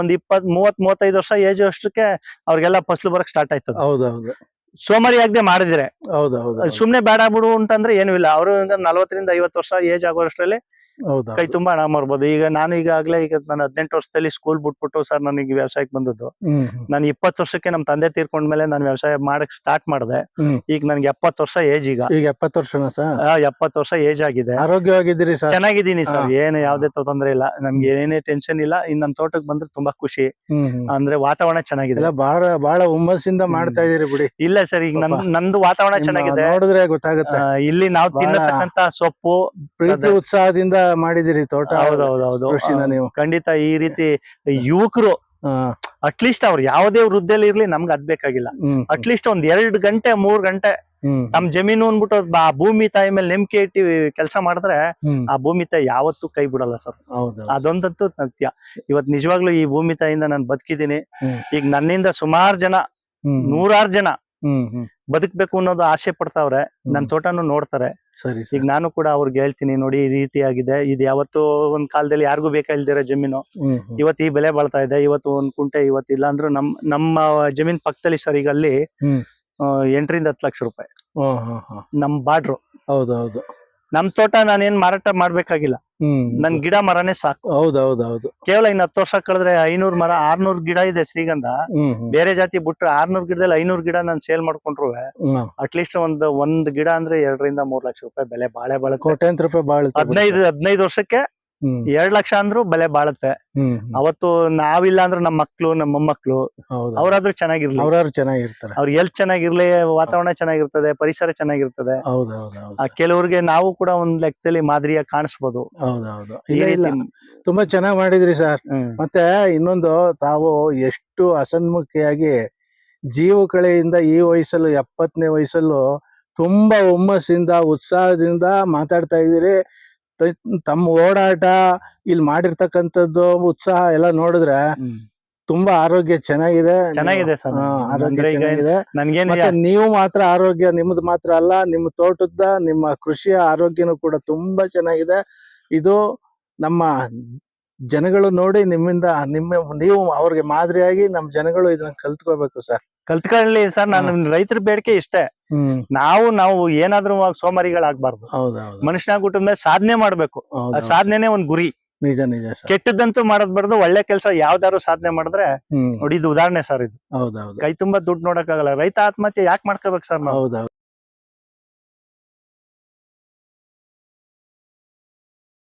ಒಂದ್ ಇಪ್ಪತ್ ಮೂವತ್ ಮೂವತ್ತೈದು ವರ್ಷ ಏಜ್ ಅಷ್ಟಕ್ಕೆ ಅವ್ರಿಗೆಲ್ಲ ಫಸ್ಲು ಬರಕ್ ಸ್ಟಾರ್ಟ್ ಆಯ್ತದೆ. ಹೌದೌದು ಹೌದು. ಸೋಮಾರಿ ಆಗದೆ ಮಾಡಿದ್ರೆ. ಹೌದು ಹೌದು ಸುಮ್ನೆ ಬೇಡ ಬಿಡು ಅಂತಂದ್ರೆ ಏನು ಇಲ್ಲ. ಅವರು ನಲ್ವತ್ತರಿಂದ ಐವತ್ತು ವರ್ಷ ಏಜ್ ಆಗೋಷ್ಟರಲ್ಲಿ ಹೌದು ಕೈ ತುಂಬಾ ಹಣ ಮಾಡ್ಬೋದು. ಈಗ ನಾನು ಈಗಾಗಲೇ ಈಗ ನಾನು ಹದಿನೆಂಟು ವರ್ಷದಲ್ಲಿ ಸ್ಕೂಲ್ ಬಿಟ್ಬಿಟ್ಟು ಸರ್ ನನಗೆ ವ್ಯವಸಾಯಕ್ಕೆ ಬಂದದ್ದು. ನಾನು ಇಪ್ಪತ್ತು ವರ್ಷಕ್ಕೆ ನಮ್ಮ ತಂದೆ ತೀರ್ಕೊಂಡ್ಮೇಲೆ ನಾನು ವ್ಯವಸಾಯ ಮಾಡಕ್ ಸ್ಟಾರ್ಟ್ ಮಾಡಿದೆ. ಈಗ ನನ್ಗೆ ಎಪ್ಪತ್ತು ವರ್ಷ ಏಜ್ ಈಗ. ಈಗ ಎಪ್ಪತ್ತು ವರ್ಷ ಸರ್ ಎಪ್ಪತ್ತು ವರ್ಷ ಏಜ್ ಆಗಿದೆ. ಆರೋಗ್ಯವಾಗಿದ್ದೀರಿ ಸರ್ ಚೆನ್ನಾಗಿದ್ದೀನಿ ಸರ್ ಏನು ಯಾವ್ದೇ ತೊಂದರೆ ಇಲ್ಲ. ನಮ್ಗೆ ಏನೇ ಟೆನ್ಷನ್ ಇಲ್ಲ. ಇನ್ ನಮ್ ತೋಟಕ್ಕೆ ಬಂದ್ರೆ ತುಂಬಾ ಖುಷಿ. ಅಂದ್ರೆ ವಾತಾವರಣ ಚೆನ್ನಾಗಿದೆ. ಬಹಳ ಬಹಳ ಹುಮ್ಮಸ್ಸಿಂದ ಮಾಡ್ತಾ ಇದೀರಿ ಬಿಡಿ. ಇಲ್ಲ ಸರ್ ಈಗ. ನಂದು ವಾತಾವರಣ ಚೆನ್ನಾಗಿದೆ. ನೋಡಿದ್ರೆ ಗೊತ್ತಾಗುತ್ತೆ. ಇಲ್ಲಿ ನಾವು ತಿನ್ನತಕ್ಕಂತ ಸೊಪ್ಪು ಪ್ರೀತಿ ಉತ್ಸಾಹದಿಂದ ಮಾಡಿದಿರಿ ತೋಟ ಹೌದೌದೌದು. ಕೃಷಿನ ನೀವು. ಖಂಡಿತ ಈ ರೀತಿ ಯುವಕರು ಅಟ್ಲೀಸ್ಟ್ ಅವ್ರು ಯಾವ್ದೇ ವೃದ್ಧಿಯಲ್ಲಿ ಇರ್ಲಿ ನಮ್ಗೆ ಅದ್ ಬೇಕಾಗಿಲ್ಲ. ಅಟ್ಲೀಸ್ಟ್ ಒಂದ್ ಎರಡ್ ಗಂಟೆ ಮೂರ್ ಗಂಟೆ ನಮ್ ಜಮೀನು ಅಂದ್ಬಿಟ್ಟು ಆ ಭೂಮಿ ತಾಯಿ ಮೇಲೆ ನೆಮ್ಕೆ ಇಟ್ಟಿ ಕೆಲಸ ಮಾಡಿದ್ರೆ ಆ ಭೂಮಿ ತಾಯಿ ಯಾವತ್ತೂ ಕೈ ಬಿಡಲ್ಲ ಸರ್. ಹೌದು ಅದೊಂದಂತೂ ಸತ್ಯ. ಇವತ್ ನಿಜವಾಗ್ಲೂ ಈ ಭೂಮಿ ತಾಯಿಯಿಂದ ನಾನು ಬದುಕಿದ್ದೀನಿ. ಈಗ ನನ್ನಿಂದ ಸುಮಾರು ಜನ ನೂರಾರು ಜನ ಬದುಕ್ಬೇಕು ಅನ್ನೋದು ಆಸೆ ಪಡ್ತಾವ್ರೆ ನನ್ ತೋಟನು ನೋಡ್ತಾರೆ. ಸರಿ ಈಗ ನಾನು ಕೂಡ ಅವ್ರಿಗೆ ಹೇಳ್ತೀನಿ ನೋಡಿ ಈ ರೀತಿ ಆಗಿದೆ ಇದು ಯಾವತ್ತು ಒಂದ್ ಕಾಲದಲ್ಲಿ ಯಾರಿಗೂ ಬೇಕಾಗಿಲ್ದಿರೋ ಜಮೀನು. ಇವತ್ತು ಈ ಬೆಲೆ ಬಾಳ್ತಾ ಇದೆ ಇವತ್ತು ಒಂದ್ ಕುಂಟೆ ಇವತ್ತು ಇಲ್ಲ ಅಂದ್ರೂ ನಮ್ ನಮ್ಮ ಜಮೀನ್ ಪಕ್ಕದಲ್ಲಿ ಸರ್ ಈಗ ಅಲ್ಲಿ ಎಂಟರಿಂದ ಹತ್ತು ಲಕ್ಷ ರೂಪಾಯಿ. ನಮ್ ಬಾಡ್ರು. ಹೌದು ಹೌದು. ನಮ್ ತೋಟ ನಾನೇನ್ ಮಾರಾಟ ಮಾಡ್ಬೇಕಾಗಿಲ್ಲ. ನನ್ ಗಿಡ ಮರನೇ ಸಾಕು. ಹೌದು ಹೌದು ಹೌದು ಕೇವಲ ಇನ್ ಹತ್ತು ವರ್ಷ ಕಳೆದ್ರೆ ಐನೂರ್ ಮರ ಆರ್ನೂರ್ ಗಿಡ ಇದೆ ಶ್ರೀಗಂಧ. ಬೇರೆ ಜಾತಿ ಬಿಟ್ರೆ ಆರ್ನೂರ್ ಗಿಡದಲ್ಲಿ ಐನೂರ್ ಗಿಡ ನಾನು ಸೇಲ್ ಮಾಡ್ಕೊಂಡ್ರು. ಅಟ್ ಅಟ್ಲೀಸ್ಟ್ ಒಂದ್ ಒಂದ್ ಗಿಡ ಅಂದ್ರೆ ಎರಡರಿಂದ ಮೂರ್ ಲಕ್ಷ ರೂಪಾಯಿ ಬೆಲೆ ಬಾಳೆ ಬಾಳೆ ಕೋಟ್ಯಾಂತರ ರೂಪಾಯಿ ಬಾಳೆ ಹದಿನೈದು ಹದಿನೈದು ವರ್ಷಕ್ಕೆ ಎರಡ್ ಲಕ್ಷ ಅಂದ್ರೂ ಬೆಲೆ ಬಾಳತ್ತೆ. ಅವತ್ತು ನಾವಿಲ್ಲ ಅಂದ್ರೆ ನಮ್ಮ ಮಕ್ಳು ನಮ್ಮ ಮೊಮ್ಮಕ್ಳು ಹೌದು. ಅವ್ರಾದ್ರೂ ಚೆನ್ನಾಗಿರ್ಲಿ. ಅವ್ರಾದ್ರು ಚೆನ್ನಾಗಿರ್ತಾರೆ. ಅವ್ರ ಎಲ್ ಚೆನ್ನಾಗಿರ್ಲಿ ವಾತಾವರಣ ಚೆನ್ನಾಗಿರ್ತದೆ ಪರಿಸರ ಚೆನ್ನಾಗಿರ್ತದೆ. ಕೆಲವ್ರಿಗೆ ನಾವು ಕೂಡ ಒಂದ್ ಲೆಕ್ಕದಲ್ಲಿ ಮಾದರಿಯ ಕಾಣಿಸ್ಬೋದು. ತುಂಬಾ ಚೆನ್ನಾಗಿ ಮಾಡಿದ್ರಿ ಸರ್. ಮತ್ತೆ ಇನ್ನೊಂದು ತಾವು ಎಷ್ಟು ಅಸನ್ಮುಖಿಯಾಗಿ ಜೀವ ಕಳೆಯಿಂದ ಈ ವಯಸ್ಸಲ್ಲೂ ಎಪ್ಪತ್ತನೇ ವಯಸ್ಸಲ್ಲೂ ತುಂಬಾ ಹುಮ್ಮಸ್ಸಿಂದ ಉತ್ಸಾಹದಿಂದ ಮಾತಾಡ್ತಾ ಇದ್ದೀರಿ. ತಮ್ಮ ಓಡಾಟ ಇಲ್ಲಿ ಮಾಡಿರ್ತಕ್ಕಂಥದ್ದು ಉತ್ಸಾಹ ಎಲ್ಲ ನೋಡಿದ್ರೆ ತುಂಬಾ ಆರೋಗ್ಯ ಚೆನ್ನಾಗಿದೆ. ಚೆನ್ನಾಗಿದೆ ಸರ್. ಆರೋಗ್ಯ ಚೆನ್ನಾಗಿದೆ. ನನ್ಗೇನು ಮತ್ತೆ ನೀವು ಮಾತ್ರ ಆರೋಗ್ಯ ನಿಮ್ಮದು ಮಾತ್ರ ಅಲ್ಲ ನಿಮ್ಮ ತೋಟದ ನಿಮ್ಮ ಕೃಷಿಯ ಆರೋಗ್ಯನೂ ಕೂಡ ತುಂಬಾ ಚೆನ್ನಾಗಿದೆ. ಇದು ನಮ್ಮ ಜನಗಳು ನೋಡಿ ನಿಮ್ಮಿಂದ ನಿಮ್ಮ ನೀವು ಅವ್ರಿಗೆ ಮಾದರಿಯಾಗಿ ನಮ್ಮ ಜನಗಳು ಇದನ್ನ ಕಲ್ತ್ಕೋಬೇಕು ಸರ್. ಕಲ್ತ್ಕೊಳ್ಳಿ ಸರ್ ನಾನು ರೈತರ ಬೇಡಿಕೆ ಇಷ್ಟೇ. ನಾವು ನಾವು ಏನಾದ್ರೂ ಸೋಮಾರಿಗಳಾಗ್ಬಾರ್ದು. ಮನುಷ್ಯನ ಮೇಲೆ ಸಾಧನೆ ಮಾಡ್ಬೇಕು. ಸಾಧನೆನೇ ಒಂದ್ ಗುರಿ. ನಿಜ ನಿಜ ಸರ್. ಕೆಟ್ಟದಂತೂ ಮಾಡದ್ಬಾರ್ದು ಒಳ್ಳೆ ಕೆಲಸ ಯಾವ್ದಾದ್ರು ಸಾಧನೆ ಮಾಡಿದ್ರೆ ನೋಡಿ ಇದು ಉದಾಹರಣೆ ಸರ್ ಇದು. ಹೌದೌದು. ಕೈ ತುಂಬಾ ದುಡ್ಡು ನೋಡಕ್ಕಾಗಲ್ಲ. ರೈತ ಆತ್ಮಹತ್ಯೆ ಯಾಕೆ ಮಾಡ್ಕೋಬೇಕು ಸರ್ ನಾವು? ಹೌದೌದು.